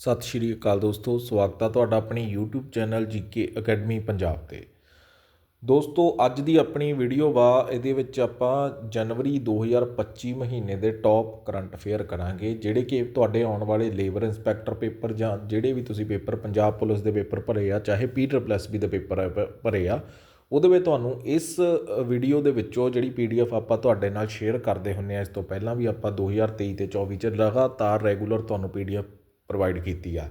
ਸਤਿ ਸ਼੍ਰੀ ਅਕਾਲ ਦੋਸਤੋ, ਸਵਾਗਤ ਹੈ ਤੁਹਾਡਾ ਆਪਣੀ YouTube channel GK academy Punjab ਤੇ। ਦੋਸਤੋ, ਅੱਜ ਦੀ ਆਪਣੀ ਵੀਡੀਓ ਵਾ, ਇਹਦੇ ਵਿੱਚ ਆਪਾਂ ਜਨਵਰੀ 2025 ਮਹੀਨੇ ਦੇ ਟੌਪ ਕਰੰਟ ਅਫੇਅਰ ਕਰਾਂਗੇ, ਜਿਹੜੇ ਕਿ ਤੁਹਾਡੇ ਆਉਣ ਵਾਲੇ ਲੇਬਰ ਇੰਸਪੈਕਟਰ ਪੇਪਰ ਜਾਂ ਜਿਹੜੇ ਵੀ ਤੁਸੀਂ ਪੇਪਰ ਪੰਜਾਬ ਪੁਲਿਸ ਦੇ ਪੇਪਰ ਭਰੇ ਆ, ਚਾਹੇ ਪੀਡਬਲਯੂਐਸਬੀ ਦੇ ਪੇਪਰ ਭਰੇ ਆ, ਉਹਦੇ ਵਿੱਚ ਤੁਹਾਨੂੰ ਇਸ ਵੀਡੀਓ ਦੇ ਵਿੱਚੋਂ ਜਿਹੜੀ ਪੀਡੀਐਫ ਆਪਾਂ ਤੁਹਾਡੇ ਨਾਲ ਸ਼ੇਅਰ ਕਰਦੇ ਹੁੰਨੇ ਆ, ਇਸ ਤੋਂ ਪਹਿਲਾਂ ਵੀ ਆਪਾਂ 2023 ਤੇ 24 ਚ ਲਗਾਤਾਰ ਰੈਗੂਲਰ ਤੁਹਾਨੂੰ ਪੀਡੀਐਫ ਪ੍ਰੋਵਾਈਡ ਕੀਤੀ ਆ।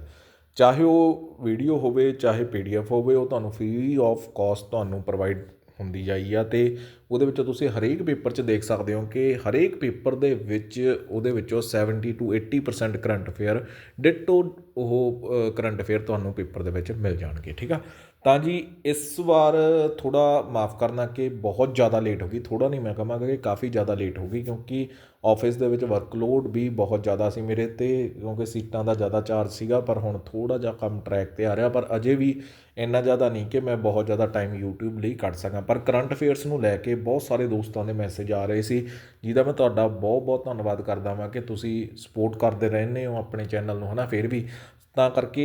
ਚਾਹੇ ਉਹ ਵੀਡੀਓ ਹੋਵੇ, ਚਾਹੇ ਪੀਡੀਐਫ ਹੋਵੇ, ਉਹ ਤੁਹਾਨੂੰ ਫ੍ਰੀ ਆਫ ਕਾਸਟ ਤੁਹਾਨੂੰ ਪ੍ਰੋਵਾਈਡ ਹੁੰਦੀ ਜਾਈ ਆ ਤੇ ਉਹਦੇ ਵਿੱਚੋਂ ਤੁਸੀਂ ਹਰੇਕ ਪੇਪਰ 'ਚ ਦੇਖ ਸਕਦੇ ਹੋ ਕਿ ਹਰੇਕ ਪੇਪਰ ਦੇ ਵਿੱਚ, ਉਹਦੇ ਵਿੱਚੋਂ 70 ਟੂ 80% ਕਰੰਟ ਅਫੇਅਰ ਡਿਟੋ ਉਹ ਕਰੰਟ ਅਫੇਅਰ ਤੁਹਾਨੂੰ ਪੇਪਰ ਦੇ ਵਿੱਚ ਮਿਲ ਜਾਣਗੇ, ਠੀਕ ਆ? ਤਾਂ ਜੀ, ਇਸ ਵਾਰ ਥੋੜਾ ਮਾਫ ਕਰਨਾ ਕਿ ਬਹੁਤ ਜ਼ਿਆਦਾ ਲੇਟ ਹੋ ਗਈ। ਥੋੜਾ ਨਹੀਂ ਮੈਂ ਕਹਾਂਗਾ ਕਿ ਕਾਫੀ ਜ਼ਿਆਦਾ ਲੇਟ ਹੋ ਗਈ ਕਿਉਂਕਿ ਔਫਿਸ ਦੇ ਵਿੱਚ ਵਰਕਲੋਡ ਵੀ ਬਹੁਤ ਜ਼ਿਆਦਾ ਸੀ ਮੇਰੇ ਤੇ, ਕਿਉਂਕਿ ਸੀਟਾਂ ਦਾ ਜ਼ਿਆਦਾ ਚਾਰਜ ਸੀਗਾ, ਪਰ ਹੁਣ ਥੋੜ੍ਹਾ ਜਿਹਾ ਕੰਮ ਟਰੈਕ ਤੇ ਆ ਰਿਹਾ, ਪਰ ਅਜੇ ਵੀ ਇੰਨਾ ਜ਼ਿਆਦਾ ਨਹੀਂ ਕਿ ਮੈਂ ਬਹੁਤ ਜ਼ਿਆਦਾ ਟਾਈਮ YouTube ਲਈ ਕੱਢ ਸਕਾਂ। ਪਰ ਕਰੰਟ ਅਫੇਅਰਸ ਨੂੰ ਲੈ ਕੇ ਬਹੁਤ ਸਾਰੇ ਦੋਸਤਾਂ ਦੇ ਮੈਸੇਜ ਆ ਰਹੇ ਸੀ, ਜਿਹਦਾ ਮੈਂ ਤੁਹਾਡਾ ਬਹੁਤ ਬਹੁਤ ਧੰਨਵਾਦ ਕਰਦਾ ਹਾਂ ਕਿ ਤੁਸੀਂ ਸਪੋਰਟ ਕਰਦੇ ਰਹਿੰਦੇ ਹੋ ਆਪਣੇ ਚੈਨਲ ਨੂੰ, ਹਨਾ? ਫਿਰ ਵੀ ਤਾਂ ਕਰਕੇ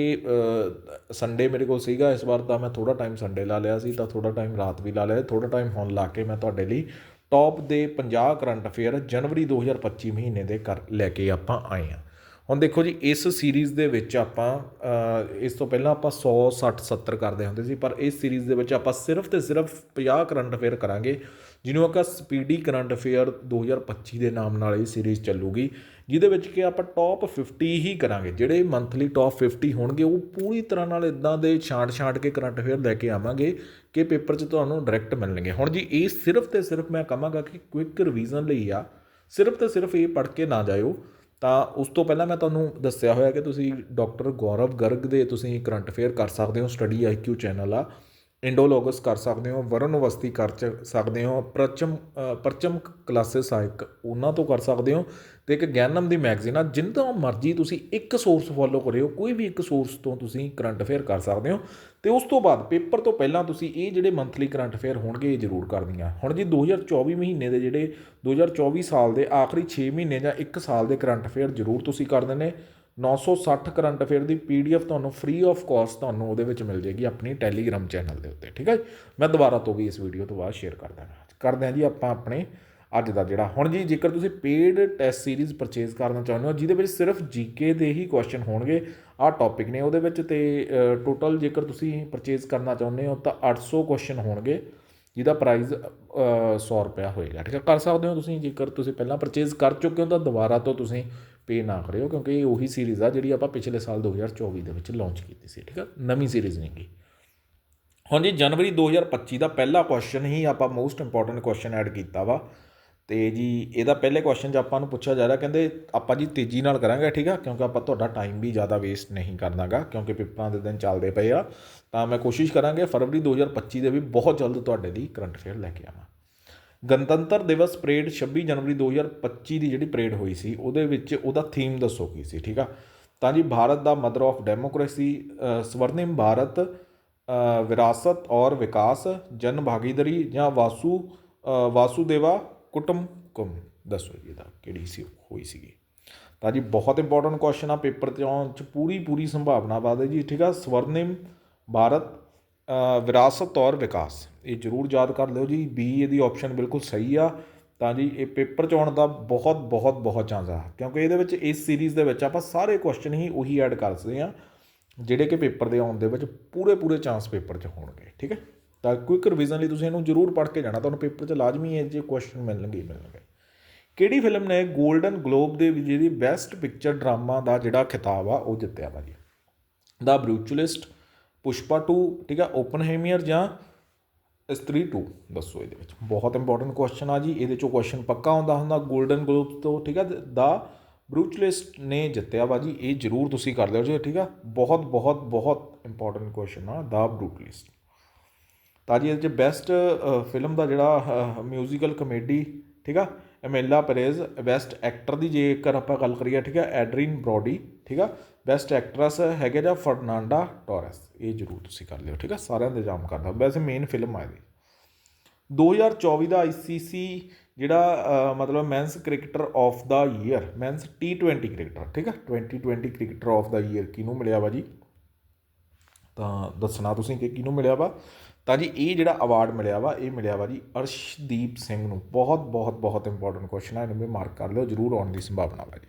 ਸੰਡੇ ਮੇਰੇ ਕੋਲ ਸੀਗਾ, ਇਸ ਵਾਰ ਤਾਂ ਮੈਂ ਥੋੜਾ ਟਾਈਮ ਸੰਡੇ ਲਾ ਲਿਆ ਸੀ, ਤਾਂ ਥੋੜਾ ਟਾਈਮ ਰਾਤ ਵੀ ਲਾ ਲਿਆ ਥੋੜਾ ਟਾਈਮ ਹੁਣ ਲਾ ਕੇ ਮੈਂ ਤੁਹਾਡੇ ਲਈ ਟੋਪ ਦੇ 50 ਕਰੰਟ ਅਫੇਅਰ ਜਨਵਰੀ 2025 ਮਹੀਨੇ ਦੇ ਕਰ ਲੈ ਕੇ ਆਪਾਂ ਆਏ ਹਾਂ। ਹੁਣ ਦੇਖੋ ਜੀ, ਇਸ ਸੀਰੀਜ਼ ਦੇ ਵਿੱਚ ਆਪਾਂ ਇਸ ਤੋਂ ਪਹਿਲਾਂ ਆਪਾਂ 100 60 70 ਕਰਦੇ ਹੁੰਦੇ ਸੀ, ਪਰ ਇਸ ਸੀਰੀਜ਼ ਦੇ ਵਿੱਚ ਆਪਾਂ ਸਿਰਫ ਤੇ ਸਿਰਫ 50 ਕਰੰਟ ਅਫੇਅਰ ਕਰਾਂਗੇ, ਜਿਹਨੂੰ ਆਪਾਂ ਸਪੀਡੀ ਕਰੰਟ ਅਫੇਅਰ 2025 ਦੇ ਨਾਮ ਨਾਲ ਇਹ ਸੀਰੀਜ਼ ਚੱਲੂਗੀ, ਜਿਹਦੇ ਵਿੱਚ ਕਿ ਆਪਾਂ ਟੌਪ 50 ਹੀ ਕਰਾਂਗੇ। ਜਿਹੜੇ ਮੰਥਲੀ ਟੌਪ 50 ਹੋਣਗੇ, ਉਹ ਪੂਰੀ ਤਰ੍ਹਾਂ ਨਾਲ ਇਦਾਂ ਦੇ ਛਾਂਟ-ਛਾਂਟ ਕੇ ਕਰੰਟ ਅਫੇਅਰ ਲੈ ਕੇ ਆਵਾਂਗੇ ਕਿ ਪੇਪਰ 'ਚ ਤੁਹਾਨੂੰ ਡਾਇਰੈਕਟ ਮਿਲਣਗੇ। ਹੁਣ ਜੀ, ਇਹ ਸਿਰਫ ਤੇ ਸਿਰਫ ਮੈਂ ਕਹਾਂਗਾ ਕਿ ਕੁਇਕ ਰਿਵੀਜ਼ਨ ਲਈ ਆ, ਸਿਰਫ ਤੇ ਸਿਰਫ ਇਹ ਪੜ੍ਹ ਕੇ ਨਾ ਜਾਇਓ। ਤਾਂ ਉਸ ਤੋਂ ਪਹਿਲਾਂ ਮੈਂ ਤੁਹਾਨੂੰ ਦੱਸਿਆ ਹੋਇਆ ਕਿ ਤੁਸੀਂ ਡਾਕਟਰ ਗੌਰਵ ਗਰਗ ਦੇ ਤੁਸੀਂ ਕਰੰਟ ਅਫੇਅਰ ਕਰ ਸਕਦੇ ਹੋ, ਸਟੱਡੀ ਆਈਕਿਊ ਚੈਨਲ ਆ। ਇੰਡੋਲੋਗਸ ਕਰ ਸਕਦੇ ਹੋ ਵਰਨ ਵਸਤੀ ਕਰ ਸਕਦੇ ਹੋ, ਪ੍ਰਚਮ ਪਰਚਮ ਕਲਾਸਿਸ ਆ ਇੱਕ, ਉਹਨਾਂ ਤੋਂ ਕਰ ਸਕਦੇ ਹੋ ਤੇ ਇੱਕ ਗਿਆਨਮ ਦੀ ਮੈਗਜ਼ੀਨ ਆ ਜਿੰਦੋਂ ਮਰਜ਼ੀ ਤੁਸੀਂ ਇੱਕ ਸੋਰਸ ਫੋਲੋ ਕਰਿਓ, ਕੋਈ ਵੀ ਇੱਕ ਸੋਰਸ ਤੋਂ ਤੁਸੀਂ ਕਰੰਟ ਅਫੇਅਰ ਕਰ ਸਕਦੇ ਹੋ। ਤੇ ਉਸ ਤੋਂ ਬਾਅਦ ਪੇਪਰ ਤੋਂ ਪਹਿਲਾਂ ਤੁਸੀਂ ਇਹ ਜਿਹੜੇ ਮੰਥਲੀ ਕਰੰਟ ਅਫੇਅਰ ਹੋਣਗੇ, ਇਹ ਜ਼ਰੂਰ ਕਰਨੀਆਂ ਹੁਣ ਜੀ 2024 ਮਹੀਨੇ ਦੇ ਜਿਹੜੇ 2024 ਸਾਲ ਦੇ ਆਖਰੀ 6 ਮਹੀਨੇ ਜਾਂ 1 ਸਾਲ ਦੇ ਕਰੰਟ ਅਫੇਅਰ ਜ਼ਰੂਰ ਤੁਸੀਂ ਕਰ ਦੇਣੇ। 960 ਕਰੰਟ ਅਫੇਅਰ ਦੀ ਪੀਡੀਐਫ ਤੁਹਾਨੂੰ ਫ੍ਰੀ ਆਫ ਕਾਸਟ ਤੁਹਾਨੂੰ ਉਹਦੇ ਵਿੱਚ ਮਿਲ ਜੇਗੀ ਆਪਣੀ ਟੈਲੀਗ੍ਰਾਮ ਚੈਨਲ ਦੇ ਉੱਤੇ, ਠੀਕ ਹੈ ਮੈਂ ਦੁਬਾਰਾ ਤੋਂ ਵੀ ਇਸ ਵੀਡੀਓ ਤੋਂ ਬਾਅਦ ਸ਼ੇਅਰ ਕਰ ਦਾਂਗਾ ਕਰਦੇ ਹਾਂ ਜੀ ਆਪਾਂ ਆਪਣੇ ਅੱਜ ਦਾ ਜਿਹੜਾ। ਹੁਣ ਜੀ, ਜੇਕਰ ਤੁਸੀਂ ਪੇਡ ਟੈਸਟ ਸੀਰੀਜ਼ ਪਰਚੇਜ਼ ਕਰਨਾ ਚਾਹੁੰਦੇ ਹੋ, ਜਿਹਦੇ ਵਿੱਚ ਸਿਰਫ ਜੀਕੇ ਦੇ ਹੀ ਕੁਐਸਚਨ ਹੋਣਗੇ, ਆਹ ਟੌਪਿਕ ਨੇ ਉਹਦੇ ਵਿੱਚ ਤੇ ਟੋਟਲ ਜੇਕਰ ਤੁਸੀਂ ਪਰਚੇਜ਼ ਕਰਨਾ ਚਾਹੁੰਦੇ ਹੋ, ਤਾਂ 800 ਕੁਐਸਚਨ ਹੋਣਗੇ, ਜਿਹਦਾ ਪ੍ਰਾਈਸ 100 ਰੁਪਿਆ ਹੋਏਗਾ। ਠੀਕ ਹੈ, ਕਰ ਸਕਦੇ ਹੋ ਤੁਸੀਂ, ਜੇਕਰ ਤੁਸੀਂ ਪਹਿਲਾਂ ਪਰਚੇਜ਼ ਕਰ ਚੁੱਕੇ ਹੋ, ਤਾਂ ਦੁਬਾਰਾ ਤੋਂ ਤੁਸੀਂ ਪੇ ਨਾ ਕਰਿਓ, ਕਿਉਂਕਿ ਇਹ ਉਹੀ ਸੀਰੀਜ਼ ਆ ਜਿਹੜੀ ਆਪਾਂ ਪਿਛਲੇ ਸਾਲ 2024 ਦੇ ਵਿੱਚ ਲਾਂਚ ਕੀਤੀ ਸੀ। ਠੀਕ ਹੈ, ਨਵੀਂ ਸੀਰੀਜ਼ ਨਹੀਂ ਹੁਣ ਜੀ, ਜਨਵਰੀ 2025 ਦਾ ਪਹਿਲਾ ਕੁਐਸਚਨ ਹੀ ਆਪਾਂ ਮੋਸਟ ਇੰਪੋਰਟੈਂਟ ਕੁਐਸਚਨ ਐਡ ਕੀਤਾ ਵਾ। ਅਤੇ ਜੀ, ਇਹਦਾ ਪਹਿਲੇ ਕੁਐਸਚਨ 'ਚ ਆਪਾਂ ਨੂੰ ਪੁੱਛਿਆ ਜਾ ਰਿਹਾ, ਕਹਿੰਦੇ ਆਪਾਂ ਜੀ ਤੇਜ਼ੀ ਨਾਲ ਕਰਾਂਗੇ, ਠੀਕ ਆ? ਕਿਉਂਕਿ ਆਪਾਂ ਤੁਹਾਡਾ ਟਾਈਮ ਵੀ ਜ਼ਿਆਦਾ ਵੇਸਟ ਨਹੀਂ ਕਰਨਾਗਾ, ਕਿਉਂਕਿ ਪੇਪਰਾਂ ਦੇ ਦਿਨ ਚੱਲਦੇ ਪਏ ਆ। ਤਾਂ ਮੈਂ ਕੋਸ਼ਿਸ਼ ਕਰਾਂਗੇ ਫਰਵਰੀ 2025 ਦੇ ਵੀ ਬਹੁਤ ਜਲਦ ਤੁਹਾਡੇ ਲਈ ਕਰੰਟ ਅਫੇਅਰ ਲੈ ਕੇ ਆਵਾਂ। ਗਣਤੰਤਰ ਦਿਵਸ ਪਰੇਡ 26 ਜਨਵਰੀ 2025 ਦੀ ਜਿਹੜੀ ਪਰੇਡ ਹੋਈ ਸੀ, ਉਹਦੇ ਵਿੱਚ ਉਹਦਾ ਥੀਮ ਦੱਸੋ ਕੀ ਸੀ, ਠੀਕ ਆ? ਤਾਂ ਜੀ, ਭਾਰਤ ਦਾ mother of democracy Swarnim Bharat ਵਿਰਾਸਤ ਔਰ ਵਿਕਾਸ, ਜਨ ਭਾਗੀਦਾਰੀ ਜਾਂ ਵਾਸੂ ਵਾਸੂਦੇਵਾ ਕੁਟੰਬਕਮ ਦੱਸੋ ਜੀ ਇਹਦਾ ਕਿਹੜੀ ਸੀ, ਹੋਈ ਸੀਗੀ। ਤਾਂ ਜੀ ਬਹੁਤ ਇੰਪੋਰਟੈਂਟ ਕੁਐਸਚਨ ਆ, ਪੇਪਰ ਤੇ ਆਉਣ ਚ ਪੂਰੀ ਪੂਰੀ ਸੰਭਾਵਨਾ ਬਾਦ ਹੈ ਜੀ, ਠੀਕ ਆ? ਸਵਰਨਿਮ ਭਾਰਤ ਵਿਰਾਸਤ ਔਰ ਵਿਕਾਸ। ਇਹ ਜ਼ਰੂਰ ਯਾਦ ਕਰ ਲਿਓ ਜੀ ਬੀ ਇਹਦੀ ਆਪਸ਼ਨ ਬਿਲਕੁਲ ਸਹੀ ਆ। ਤਾਂ ਜੀ ਇਹ ਪੇਪਰ ਚ ਆਉਣ ਦਾ ਬਹੁਤ ਬਹੁਤ ਬਹੁਤ ਚਾਂਸ ਆ। ਕਿਉਂਕਿ ਇਹਦੇ ਵਿੱਚ ਇਸ ਸੀਰੀਜ਼ ਦੇ ਵਿੱਚ ਆਪਾਂ ਸਾਰੇ ਕੁਐਸਚਨ ਹੀ ਉਹੀ ਐਡ ਕਰ ਸਕਦੇ ਆ, ਜਿਹੜੇ ਕਿ ਪੇਪਰ ਦੇ ਆਉਣ ਦੇ ਵਿੱਚ ਪੂਰੇ ਪੂਰੇ ਚਾਂਸ ਪੇਪਰ 'ਚ ਹੋਣਗੇ, ਠੀਕ ਹੈ? ਤਾਂ ਕੁਇਕ ਰਿਵੀਜ਼ਨ ਲਈ ਤੁਸੀਂ ਇਹਨੂੰ ਜ਼ਰੂਰ ਪੜ੍ਹ ਕੇ ਜਾਣਾ। ਤੁਹਾਨੂੰ ਪੇਪਰ 'ਚ ਲਾਜ਼ਮੀ ਹੈ ਜੇ ਕੁਐਸਚਨ ਮਿਲਣਗੇ ਮਿਲਣਗੇ। ਕਿਹੜੀ ਫਿਲਮ ਨੇ 골ਡਨ ਗਲੋਬ ਦੇ ਵਿੱਚ ਜਿਹਦੀ ਬੈਸਟ ਪਿਕਚਰ ਡਰਾਮਾ ਦਾ ਜਿਹੜਾ ਖਿਤਾਬ ਆ, ਉਹ ਜਿੱਤਿਆ ਵਾ ਜੀ ਦਾ ਬਰੂਚਲਿਸਟ ਪੁਸ਼ਪਾ 2 ਠੀਕ ਆ ਓਪਨਹੇਮੀਅਰ ਜਾਂ ਇਸਤਰੀ 2 ਦੱਸੋ ਇਹਦੇ ਵਿੱਚ। ਬਹੁਤ ਇੰਪੋਰਟੈਂਟ ਕੁਐਸਚਨ ਆ ਜੀ। ਇਹਦੇ ਚੋਂ ਕੁਐਸਚਨ ਪੱਕਾ ਹੁੰਦਾ ਹੁੰਦਾ 골ਡਨ ਗਲੋਬ ਤੋਂ, ਠੀਕ ਆ? ਦਾ ਬਰੂਚਲਿਸਟ ਨੇ ਜਿੱਤਿਆ ਵਾ ਜੀ ਇਹ ਜ਼ਰੂਰ ਤੁਸੀਂ ਕਰ ਲਿਓ ਜੀ, ਠੀਕ ਆ? ਬਹੁਤ ਬਹੁਤ ਬਹੁਤ ਇੰਪੋਰਟੈਂਟ ਕੁਐਸਚਨ ਆ ਦਾ ਬਰੂਚਲਿਸਟ ਤਾਂ ਜੀ ਇਹਦੇ ਚ ਬੈਸਟ ਫਿਲਮ ਦਾ ਜਿਹੜਾ ਮਿਊਜ਼ੀਕਲ ਕਮੇਡੀ ਠੀਕ ਆ? ਐਮੇਲਾ ਪਰੇਜ਼ ਬੈਸਟ ਐਕਟਰ ਦੀ ਜੇਕਰ ਆਪਾਂ ਗੱਲ ਕਰੀਏ, ਠੀਕ ਆ? ਐਡਰੀਨ ਬ੍ਰੋਡੀ, ਠੀਕ ਆ? ਬੈਸਟ ਐਕਟਰੈਸ ਹੈਗੇ ਜਾਂ ਫਰਨਾਂਡਾ ਟੋਰੈਸ, ਇਹ ਜ਼ਰੂਰ ਤੁਸੀਂ ਕਰ ਲਿਓ, ਠੀਕ ਆ? ਸਾਰਿਆਂ ਦਾ ਇੰਤਜ਼ਾਮ ਕਰਦਾ ਵੈਸੇ ਮੇਨ ਫਿਲਮ ਆ ਇਹਦੀ। 2024 ਦਾ ICC ਜਿਹੜਾ ਮਤਲਬ men's cricketer of the year men's T20 cricketer ਠੀਕ ਆ? 2020 ਕ੍ਰਿਕਟਰ ਆਫ ਦਾ ਈਅਰ ਕਿਹਨੂੰ ਮਿਲਿਆ ਵਾ ਜੀ? ਤਾਂ ਦੱਸਣਾ ਤੁਸੀਂ ਕਿ ਕਿਹਨੂੰ ਮਿਲਿਆ ਵਾ? ਤਾਂ ਜੀ ਇਹ ਜਿਹੜਾ ਅਵਾਰਡ ਮਿਲਿਆ ਵਾ, ਇਹ ਮਿਲਿਆ ਵਾ ਜੀ ਅਰਸ਼ਦੀਪ ਸਿੰਘ ਨੂੰ। ਬਹੁਤ ਬਹੁਤ ਬਹੁਤ ਇੰਪੋਰਟੈਂਟ ਕੁਐਸਚਨ ਹੈ ਇਹਨੂੰ ਵੀ ਮਾਰਕ ਕਰ ਲਿਓ, ਜਰੂਰ ਆਉਣ ਦੀ ਸੰਭਾਵਨਾ ਵਾ ਜੀ।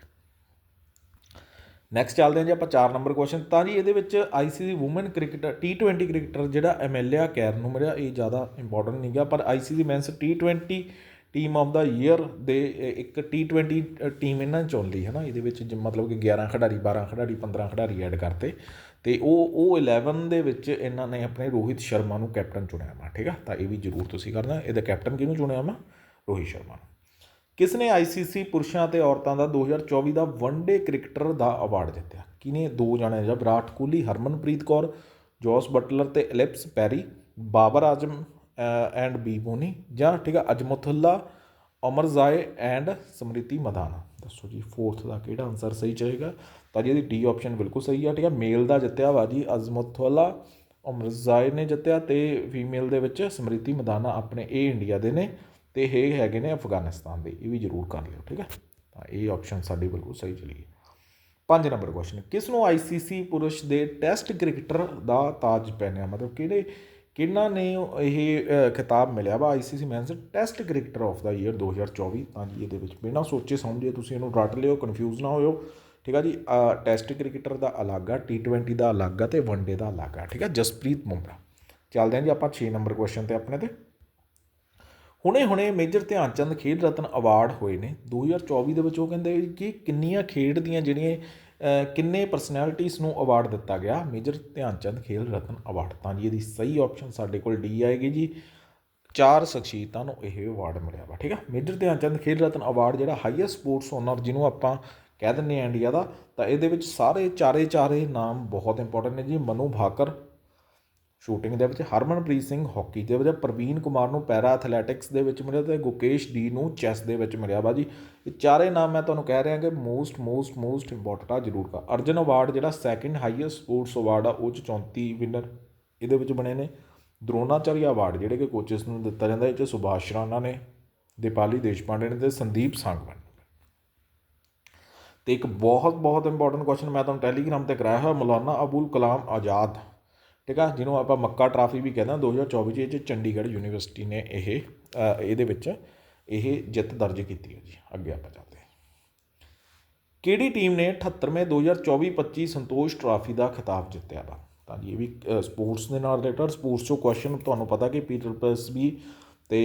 ਨੈਕਸਟ ਚੱਲਦੇ ਹਾਂ ਜੀ ਆਪਾਂ 4 ਨੰਬਰ ਕੁਐਸਚਨ ਤਾਂ ਜੀ ਇਹਦੇ ਵਿੱਚ ICC woman cricketer T20 cricketer ਜਿਹੜਾ ਐਮਐਲਏ ਕੈਰ ਨੂੰ ਮਿਲਿਆ, ਇਹ ਜ਼ਿਆਦਾ ਇੰਪੋਰਟੈਂਟ ਨਹੀਂ ਗਿਆ ਪਰ ICC men's T20 team of the year ਦੇ ਇਹ ਇੱਕ T20 ਟੀਮ ਇਹਨਾਂ ਨੇ ਚੁਣ ਲਈ ਹੈ ਨਾ ਇਹਦੇ ਵਿੱਚ ਜ- ਮਤਲਬ ਕਿ 11 ਖਿਡਾਰੀ 12 ਖਿਡਾਰੀ 15 ਖਿਡਾਰੀ ਐਡ ਕਰਤੇ। ਤੇ ਉਹ ਉਹ 11 ਦੇ ਵਿੱਚ ਇਹਨਾਂ ਨੇ ਆਪਣੇ ਰੋਹਿਤ ਸ਼ਰਮਾ ਨੂੰ ਕੈਪਟਨ ਚੁਣਿਆ ਵਾ, ਠੀਕ ਆ? ਤਾਂ ਇਹ ਵੀ ਜ਼ਰੂਰ ਤੁਸੀਂ ਕਰਨਾ। ਇਹਦਾ ਕੈਪਟਨ ਕਿਹਨੂੰ ਚੁਣਿਆ ਵਾ? ਰੋਹਿਤ ਸ਼ਰਮਾ ਨੂੰ। ਕਿਸ ਨੇ ਆਈਸੀਸੀ ਪੁਰਸ਼ਾਂ ਤੇ ਔਰਤਾਂ ਦਾ 2024 ਦਾ ਵਨਡੇ ਕ੍ਰਿਕਟਰ ਦਾ ਅਵਾਰਡ ਜਿੱਤਿਆ? ਕਿਨੇ ਦੋ ਜਣੇ ਜਾਂ, ਵਿਰਾਟ ਕੋਹਲੀ, ਹਰਮਨਪ੍ਰੀਤ ਕੌਰ, ਜੋਸ ਬਟਲਰ ਤੇ Ellyse Perry, Babar Azam and B Boney ਜਾਂ ਠੀਕ ਆ ਅਜਮਤੁੱਲਾ ਅਮਰਜ਼ਾਏ ਐਂਡ ਸਮ੍ਰਿਤੀ ਮਦਾਨਾ। ਦੱਸੋ ਜੀ ਫੋਰਥ ਦਾ ਕਿਹੜਾ ਆਨਸਰ ਸਹੀ ਚਾਹੇਗਾ ਤਾਂ ਜੀ ਇਹਦੀ ਡੀ ਆਪਸ਼ਨ ਬਿਲਕੁਲ ਸਹੀ ਆ, ਠੀਕ ਆ ਮੇਲ ਦਾ ਜਿੱਤਿਆ ਵਾ ਜੀ ਅਜ਼ਮਤੁੱਲਾ ਅਮਰਜ਼ਾਏ ਨੇ ਜਿੱਤਿਆ ਤੇ ਫੀਮੇਲ ਦੇ ਵਿੱਚ ਸਮ੍ਰਿਤੀ ਮਦਾਨਾ ਆਪਣੇ ਇਹ ਇੰਡੀਆ ਦੇ ਨੇ ਤੇ ਇਹ ਹੈਗੇ ਨੇ ਅਫਗਾਨਿਸਤਾਨ ਦੇ, ਇਹ ਵੀ ਜ਼ਰੂਰ ਕਰ ਲਿਓ, ਠੀਕ ਹੈ ਤਾਂ ਇਹ ਆਪਸ਼ਨ ਸਾਡੀ ਬਿਲਕੁਲ ਸਹੀ ਚਲੀ ਹੈ। ਪੰਜ ਨੰਬਰ ਕੁਐਸਚਨ ਕਿਸ ਨੂੰ ਆਈਸੀਸੀ ਪੁਰਸ਼ ਦੇ ਟੈਸਟ ਕ੍ਰਿਕਟਰ ਦਾ ਤਾਜ ਪਹਿਨਿਆ? ਮਤਲਬ ਕਿਹੜੇ ਕਿਹਨਾਂ ਨੇ ਇਹ ਅ, ਖਿਤਾਬ ਮਿਲਿਆ ਵਾ ICC men's test cricketer of the year 2024 ਤਾਂ ਜੀ ਇਹਦੇ ਵਿੱਚ ਬਿਨਾਂ ਸੋਚੇ ਸਮਝੇ ਤੁਸੀਂ ਇਹਨੂੰ ਰੱਟ ਲਿਓ ਕਨਫਿਊਜ਼ ਨਾ ਹੋਇਓ। ਠੀਕ ਆ ਜੀ? ਟੈਸਟ ਕ੍ਰਿਕਟਰ ਦਾ ਅਲੱਗ ਆ T20 ਦਾ ਅਲੱਗ ਆ ਤੇ ਵਨਡੇ ਦਾ ਅਲੱਗ ਆ। ਠੀਕ ਆ? ਜਸਪ੍ਰੀਤ ਮੁੰਬਰਾ। ਚੱਲਦੇ ਹਾਂ ਜੀ ਆਪਾਂ 6 ਨੰਬਰ ਕੁਐਸਚਨ ਤੇ ਆਪਣੇ ਤੇ। ਹੁਣੇ ਹੁਣੇ ਮੇਜਰ ਧਿਆਨ ਚੰਦ ਖੇਡ ਰਤਨ ਅਵਾਰਡ ਹੋਏ ਨੇ। 2024 ਦੇ ਵਿੱਚ ਉਹ ਕਹਿੰਦੇ ਕਿ ਕਿੰਨੀਆਂ ਖੇਡ ਦੀਆਂ ਜਿਹੜੀਆਂ ਕਿੰਨੇ ਪਰਸਨੈਲਿਟੀਜ਼ ਨੂੰ ਅਵਾਰਡ ਦਿੱਤਾ ਗਿਆ? ਮੇਜਰ ਧਿਆਨ ਚੰਦ ਖੇਲ ਰਤਨ ਅਵਾਰਡ ਤਾਂ ਜੀ ਇਹਦੀ ਸਹੀ ਆਪਸ਼ਨ ਸਾਡੇ ਕੋਲ ਡੀ ਆਏਗੀ ਜੀ। ਚਾਰ ਸ਼ਖਸੀਅਤਾਂ ਨੂੰ ਇਹ ਅਵਾਰਡ ਮਿਲਿਆ ਵਾ, ਠੀਕ ਆ? ਮੇਜਰ ਧਿਆਨ ਚੰਦ ਖੇਲ ਰਤਨ ਅਵਾਰਡ ਜਿਹੜਾ ਹਾਈਐਸਟ ਸਪੋਰਟਸ ਓਨਰ ਜਿਹਨੂੰ ਆਪਾਂ ਕਹਿ ਦਿੰਦੇ ਆ ਇੰਡੀਆ ਦਾ, ਤਾਂ ਇਹਦੇ ਵਿੱਚ ਸਾਰੇ ਚਾਰੇ ਚਾਰੇ ਨਾਮ ਬਹੁਤ ਇੰਪੋਰਟੈਂਟ ਨੇ ਜੀ। ਮਨੂ ਭਾਕਰ ਸ਼ੂਟਿੰਗ ਦੇ ਵਿੱਚ ਹਰਮਨਪ੍ਰੀਤ ਸਿੰਘ ਹਾਕੀ ਦੇ ਵਿੱਚ, ਪ੍ਰਵੀਨ ਕੁਮਾਰ ਨੂੰ ਪੈਰਾ ਐਥਲੈਟਿਕਸ ਦੇ ਵਿੱਚ ਮਿਲਿਆ ਤੇ ਗੁਕੇਸ਼ ਡੀ ਨੂੰ ਚੈਸ ਦੇ ਵਿੱਚ ਮਿਲਿਆ। ਵਾ ਜੀ ਇਹ ਚਾਰੇ ਨਾਮ ਮੈਂ ਤੁਹਾਨੂੰ ਕਹਿ ਰਿਹਾ ਕਿ ਮੋਸਟ ਮੋਸਟ ਮੋਸਟ ਇੰਪੋਰਟੈਂਟ ਆ, ਜ਼ਰੂਰ ਕਾ। ਅਰਜਨ ਅਵਾਰਡ ਜਿਹੜਾ ਸੈਕਿੰਡ ਹਾਈਐਸਟ ਸਪੋਰਟਸ ਅਵਾਰਡ ਆ, ਉਹ ਚ 34 ਵਿਨਰ ਇਹਦੇ ਵਿੱਚ ਬਣੇ ਨੇ। ਦਰੋਨਾਚਾਰਿਆ ਅਵਾਰਡ ਜਿਹੜੇ ਕਿ ਕੋਚਸ ਨੂੰ ਦਿੱਤਾ ਜਾਂਦਾ, ਇਹ ਚ ਸੁਭਾਸ਼ ਰਾਣਾ ਨੇ, ਦੀਪਾਲੀ ਦੇਸ਼ਪਾਂਡੇ ਨੇ ਤੇ ਸੰਦੀਪ ਸੰਗਵਨ ਤੇ ਇੱਕ ਬਹੁਤ ਬਹੁਤ ਇੰਪੋਰਟੈਂਟ ਕੁਐਸਚਨ ਮੈਂ ਤੁਹਾਨੂੰ ਟੈਲੀਗ੍ਰਾਮ ਤੇ ਕਰਾਇਆ ਹੋਇਆ, ਮੌਲਾਨਾ ਅਬੁਲ ਕਲਾਮ ਆਜ਼ਾਦ। ਠੀਕ ਆ, ਜਿਹਨੂੰ ਆਪਾਂ ਮੱਕਾ ਟਰਾਫੀ ਵੀ ਕਹਿੰਦੇ ਹਾਂ 2024 ਚ ਇਹ 'ਚ ਚੰਡੀਗੜ੍ਹ ਯੂਨੀਵਰਸਿਟੀ ਨੇ ਇਹ ਇਹਦੇ ਵਿੱਚ ਇਹ ਜਿੱਤ ਦਰਜ ਕੀਤੀ ਹੈ ਜੀ, ਅੱਗੇ ਆਪਾਂ ਚੱਲਦੇ ਹਾਂ। ਕਿਹੜੀ ਟੀਮ ਨੇ 78ਵੇਂ 2024-25 ਸੰਤੋਸ਼ ਟਰਾਫੀ ਦਾ ਖਿਤਾਬ ਜਿੱਤਿਆ ਵਾ? ਤਾਂ ਜੀ ਇਹ ਵੀ ਸਪੋਰਟਸ ਦੇ ਨਾਲ ਰਿਲੇਟਡ, ਸਪੋਰਟਸ ਚੋਂ ਕੁਐਸਚਨ ਤੁਹਾਨੂੰ ਪਤਾ ਕਿ ਪੀਟਰ ਪਲਸ ਵੀ ਤੇ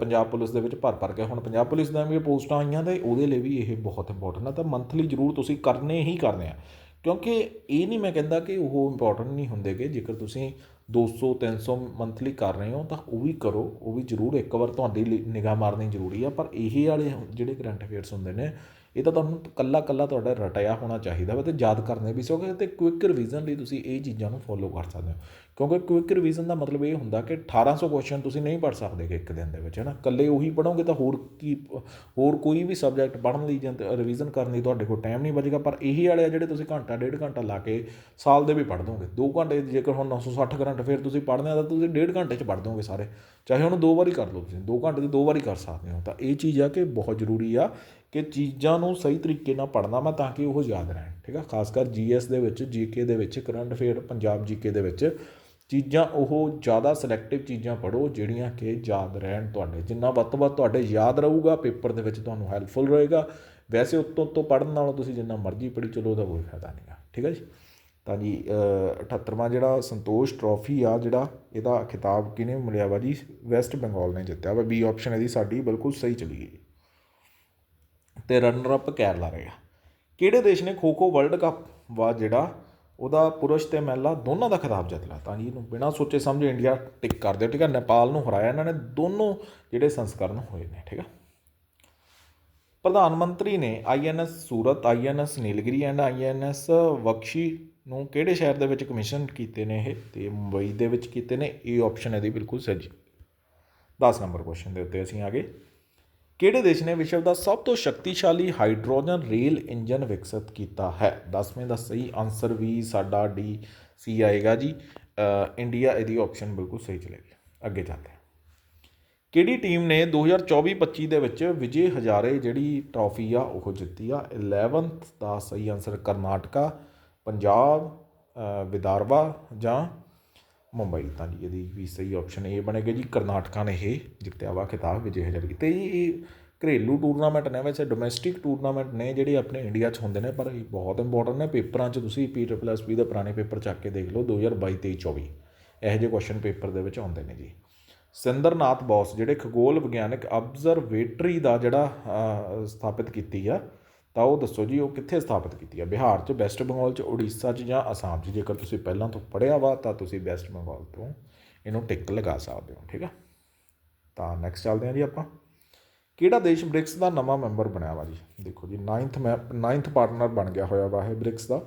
ਪੰਜਾਬ ਪੁਲਿਸ ਦੇ ਵਿੱਚ ਭਰ ਭਰ ਕੇ, ਹੁਣ ਪੰਜਾਬ ਪੁਲਿਸ ਦੀਆਂ ਵੀ ਪੋਸਟਾਂ ਆਈਆਂ ਤੇ ਉਹਦੇ ਲਈ ਵੀ ਇਹ ਬਹੁਤ ਇੰਪੋਰਟੈਂਟ ਆ, ਤਾਂ ਮੰਥਲੀ ਜ਼ਰੂਰ ਤੁਸੀਂ ਕਰਨੇ ਹੀ ਕਰਨੇ ਆ। ਕਿਉਂਕਿ ਇਹ ਨਹੀਂ ਮੈਂ ਕਹਿੰਦਾ ਕਿ ਉਹ ਇੰਪੋਰਟੈਂਟ ਨਹੀਂ ਹੁੰਦੇ ਕਿ ਜੇਕਰ ਤੁਸੀਂ ਦੋ ਸੌ, ਤਿੰਨ ਸੌ ਮੰਥਲੀ ਕਰ ਰਹੇ ਹੋ ਤਾਂ ਉਹ ਵੀ ਕਰੋ। ਉਹ ਵੀ ਜ਼ਰੂਰ ਇੱਕ ਵਾਰ ਤੁਹਾਡੀ ਲਈ ਨਿਗਾਹ ਮਾਰਨੀ ਜ਼ਰੂਰੀ ਆ। ਪਰ ਇਹ ਵਾਲੇ ਜਿਹੜੇ ਕਰੰਟ ਅਫੇਅਰਸ ਹੁੰਦੇ ਨੇ, ਇਹ ਤਾਂ ਤੁਹਾਨੂੰ ਕੱਲਾ ਕੱਲਾ ਤੁਹਾਡਾ ਰਟਿਆ ਹੋਣਾ ਚਾਹੀਦਾ ਵਾ ਅਤੇ ਯਾਦ ਕਰਨੇ ਵੀ ਸੋਗੇ ਅਤੇ ਕੁਇਕ ਰਿਵੀਜ਼ਨ ਲਈ ਤੁਸੀਂ ਇਹ ਚੀਜ਼ਾਂ ਨੂੰ ਫੋਲੋ ਕਰ ਸਕਦੇ ਹੋ। ਕਿਉਂਕਿ ਕੁਇਕ ਰਿਵੀਜ਼ਨ ਦਾ ਮਤਲਬ ਇਹ ਹੁੰਦਾ ਕਿ ਅਠਾਰਾਂ ਸੌ ਕੁਸ਼ਚਨ ਤੁਸੀਂ ਨਹੀਂ ਪੜ੍ਹ ਸਕਦੇ ਕਿ ਇੱਕ ਦਿਨ ਦੇ ਵਿੱਚ ਹੈ ਨਾ ਇਕੱਲੇ ਉਹੀ ਪੜ੍ਹੋਗੇ ਤਾਂ ਹੋਰ ਕੀ, ਹੋਰ ਕੋਈ ਵੀ ਸਬਜੈਕਟ ਪੜ੍ਹਨ ਲਈ ਜਾਂ ਰਿਵੀਜ਼ਨ ਕਰਨ ਲਈ ਤੁਹਾਡੇ ਕੋਲ ਟਾਈਮ ਨਹੀਂ ਬਚੇਗਾ, ਪਰ ਇਹੀ ਵਾਲੇ ਆ ਜਿਹੜੇ ਤੁਸੀਂ ਘੰਟਾ, ਡੇਢ ਘੰਟਾ ਲਾ ਕੇ ਸਾਲ ਦੇ ਵੀ ਪੜ੍ਹ ਦੋਗੇ। 2 ਘੰਟੇ ਜੇਕਰ ਹੁਣ 960 ਕਰੰਟ ਫਿਰ ਤੁਸੀਂ ਪੜ੍ਹਨੇ ਆ ਤਾਂ ਤੁਸੀਂ ਡੇਢ ਘੰਟੇ 'ਚ ਪੜ੍ਹ ਦੋਗੇ ਸਾਰੇ। ਚਾਹੇ ਉਹਨੂੰ ਦੋ ਵਾਰੀ ਕਰ ਲਓ ਤੁਸੀਂ 2 ਘੰਟੇ 'ਚ ਦੋ ਵਾਰੀ ਕਰ ਸਕਦੇ ਹੋ। ਤਾਂ ਇਹ ਚੀਜ਼ ਆ ਕਿ ਬਹੁਤ ਜ਼ਰੂਰੀ ਆ ਕਿ ਚੀਜ਼ਾਂ ਨੂੰ ਸਹੀ ਤਰੀਕੇ ਨਾਲ ਪੜ੍ਹਨਾ ਮੈਂ ਤਾਂ ਕਿ ਉਹ ਯਾਦ ਰਹਿਣ। ਠੀਕ ਆ? ਖਾਸ ਕਰ ਜੀਐਸ ਦੇ ਵਿੱਚ ਜੀਕੇ ਦੇ ਵਿੱਚ ਕਰੰਟ ਅਫੇਅਰ ਪੰਜਾਬ ਜੀਕੇ ਦੇ ਵਿੱਚ, ਚੀਜ਼ਾਂ ਉਹ ਜ਼ਿਆਦਾ ਸਿਲੈਕਟਿਵ ਚੀਜ਼ਾਂ ਪੜੋ ਜਿਹੜੀਆਂ ਕਿ ਯਾਦ ਰਹਿਣ ਤੁਹਾਡੇ। ਜਿੰਨਾ ਵੱਧ ਤੋਂ ਵੱਧ ਤੁਹਾਡੇ ਯਾਦ ਰਹੂਗਾ, ਪੇਪਰ ਦੇ ਵਿੱਚ ਤੁਹਾਨੂੰ ਹੈਲਪਫੁਲ ਰਹੇਗਾ। ਵੈਸੇ ਉੱਤੋਂ ਉੱਤੋਂ ਪੜ੍ਹਨ ਨਾਲੋਂ ਤੁਸੀਂ ਜਿੰਨਾ ਮਰਜ਼ੀ ਪੜ੍ਹੀ ਚਲੋ, ਉਹਦਾ ਕੋਈ ਫਾਇਦਾ ਨਹੀਂ ਆ। ਠੀਕ ਹੈ ਜੀ? ਤਾਂ ਜੀ 78ਵਾਂ ਜਿਹੜਾ ਸੰਤੋਸ਼ ਟਰੋਫੀ ਆ ਜਿਹੜਾ, ਇਹਦਾ ਖਿਤਾਬ ਕਿਹਨੇ ਮਿਲਿਆ ਵਾ ਜੀ? ਵੈਸਟ ਬੰਗਾਲ ਨੇ ਜਿੱਤਿਆ ਵਾ। ਬੀ ਆਪਸ਼ਨ ਇਹਦੀ ਸਾਡੀ ਬਿਲਕੁਲ ਸਹੀ ਚਲੀ ਗਈ। ਤੇ ਰਨਰ ਅਪ ਕੇਰਲਾ ਰਿਹਾ। ਕਿਹੜੇ ਦੇਸ਼ ਨੇ ਖੋ ਖੋ ਵਰਲਡ ਕੱਪ ਵਾ ਜਿਹੜਾ ਉਹਦਾ ਪੁਰਸ਼ ਅਤੇ ਮਹਿਲਾ ਦੋਨਾਂ ਦਾ ਖਿਤਾਬ ਜਿੱਤ ਲਿਆ? ਤਾਂ ਜੀ ਇਹਨੂੰ ਬਿਨਾਂ ਸੋਚੇ ਸਮਝੇ ਇੰਡੀਆ ਟਿਕ ਕਰ ਦਿਓ, ਠੀਕ ਹੈ ਨੇਪਾਲ ਨੂੰ ਹਰਾਇਆ, ਇਹਨਾਂ ਨੇ ਦੋਨੋਂ ਜਿਹੜੇ ਸੰਸਕਰਨ ਹੋਏ ਨੇ, ਠੀਕ ਹੈ ਪ੍ਰਧਾਨ ਮੰਤਰੀ ਨੇ INS Surat INS Nilgiri and INS ਬਖਸ਼ੀ ਨੂੰ ਕਿਹੜੇ ਸ਼ਹਿਰ ਦੇ ਵਿੱਚ ਕਮਿਸ਼ਨ ਕੀਤੇ ਨੇ ਇਹ? ਤੇ ਮੁੰਬਈ ਦੇ ਵਿੱਚ ਕੀਤੇ ਨੇ, ਇਹ ਆਪਸ਼ਨ ਇਹਦੀ ਬਿਲਕੁਲ ਸਹੀ 10 ਨੰਬਰ ਕੁਐਸਚਨ ਦੇ ਉੱਤੇ ਅਸੀਂ ਆ ਗਏ। ਕਿਹੜੇ ਦੇਸ਼ ਨੇ ਵਿਸ਼ਵ ਦਾ ਸਭ ਤੋਂ ਸ਼ਕਤੀਸ਼ਾਲੀ ਹਾਈਡਰੋਜਨ ਰੇਲ ਇੰਜਨ ਵਿਕਸਿਤ ਕੀਤਾ ਹੈ? 10ਵੇਂ ਦਾ ਸਹੀ ਆਨਸਰ ਵੀ ਸਾਡਾ ਡੀ ਸੀ ਆਏਗਾ ਜੀ। ਇੰਡੀਆ ਇਹਦੀ ਆਪਸ਼ਨ ਬਿਲਕੁਲ ਸਹੀ ਚਲੇਗੀ। ਅੱਗੇ ਚੱਲਦੇ ਹਾਂ। ਕਿਹੜੀ ਟੀਮ ਨੇ 2024-25 ਦੇ ਵਿੱਚ ਵਿਜੇ ਹਜ਼ਾਰੇ ਜਿਹੜੀ ਟਰਾਫੀ ਆ, ਉਹ ਜਿੱਤੀ ਆ? 11th ਦਾ ਸਹੀ ਆਨਸਰ ਕਰਨਾਟਕਾ, ਪੰਜਾਬ ਵਿਦਾਰਵਾ ਜਾਂ ਮੁੰਬਈ ਤਾਂ ਜੀ ਇਹਦੀ ਵੀ ਸਹੀ ਆਪਸ਼ਨ ਇਹ ਬਣੇਗਾ ਜੀ ਕਰਨਾਟਕਾ ਨੇ ਇਹ ਜਿੱਤਿਆ ਵਾ ਖਿਤਾਬ ਵਿਜੇ ਹਜ਼ਾਰੇ ਤੇ ਇਹ ਘਰੇਲੂ ਟੂਰਨਾਮੈਂਟ ਨੇ, ਵੈਸੇ ਡੋਮੈਸਟਿਕ ਟੂਰਨਾਮੈਂਟ ਨੇ ਜਿਹੜੇ ਆਪਣੇ ਇੰਡੀਆ 'ਚ ਹੁੰਦੇ ਨੇ, ਪਰ ਇਹ ਬਹੁਤ ਇੰਪੋਰਟੈਂਟ ਨੇ। ਪੇਪਰਾਂ 'ਚ ਤੁਸੀਂ ਪੀ ਟ੍ਰਿਪਲ ਐਸ ਪੀ ਦੇ ਪੁਰਾਣੇ ਪੇਪਰ ਚੱਕ ਕੇ ਦੇਖ ਲਓ 2022 23 24 ਇਹੋ ਜਿਹੇ ਕੁਐਸਚਨ ਪੇਪਰ ਦੇ ਵਿੱਚ ਆਉਂਦੇ ਨੇ ਜੀ। ਸਿੰਦਰਨਾਥ ਬੋਸ, ਜਿਹੜੇ ਖਗੋਲ ਵਿਗਿਆਨਕ ਅਬਜ਼ਰਵੇਟਰੀ ਦਾ ਜਿਹੜਾ ਸਥਾਪਿਤ ਕੀਤੀ ਆ ਤਾਂ ਉਹ ਦੱਸੋ ਜੀ, ਉਹ ਕਿੱਥੇ ਸਥਾਪਿਤ ਕੀਤੀ ਆ? ਬਿਹਾਰ 'ਚ, ਵੈਸਟ ਬੰਗਾਲ 'ਚ, ਉੜੀਸਾ 'ਚ ਜਾਂ ਅਸਾਮ 'ਚ? ਜੇਕਰ ਤੁਸੀਂ ਪਹਿਲਾਂ ਤੋਂ ਪੜ੍ਹਿਆ ਵਾ, ਤਾਂ ਤੁਸੀਂ ਵੈਸਟ ਬੰਗਾਲ ਤੋਂ ਇਹਨੂੰ ਟਿਕ ਲਗਾ ਸਕਦੇ ਹੋ, ਠੀਕ ਆ? ਤਾਂ ਨੈਕਸਟ ਚੱਲਦੇ ਹਾਂ ਜੀ ਆਪਾਂ। ਕਿਹੜਾ ਦੇਸ਼ ਬ੍ਰਿਕਸ ਦਾ ਨਵਾਂ ਮੈਂਬਰ ਬਣਿਆ ਵਾ ਜੀ? ਦੇਖੋ ਜੀ 9th ਮੈਂ 9th ਪਾਰਟਨਰ ਬਣ ਗਿਆ ਹੋਇਆ ਵਾ ਇਹ ਬ੍ਰਿਕਸ ਦਾ,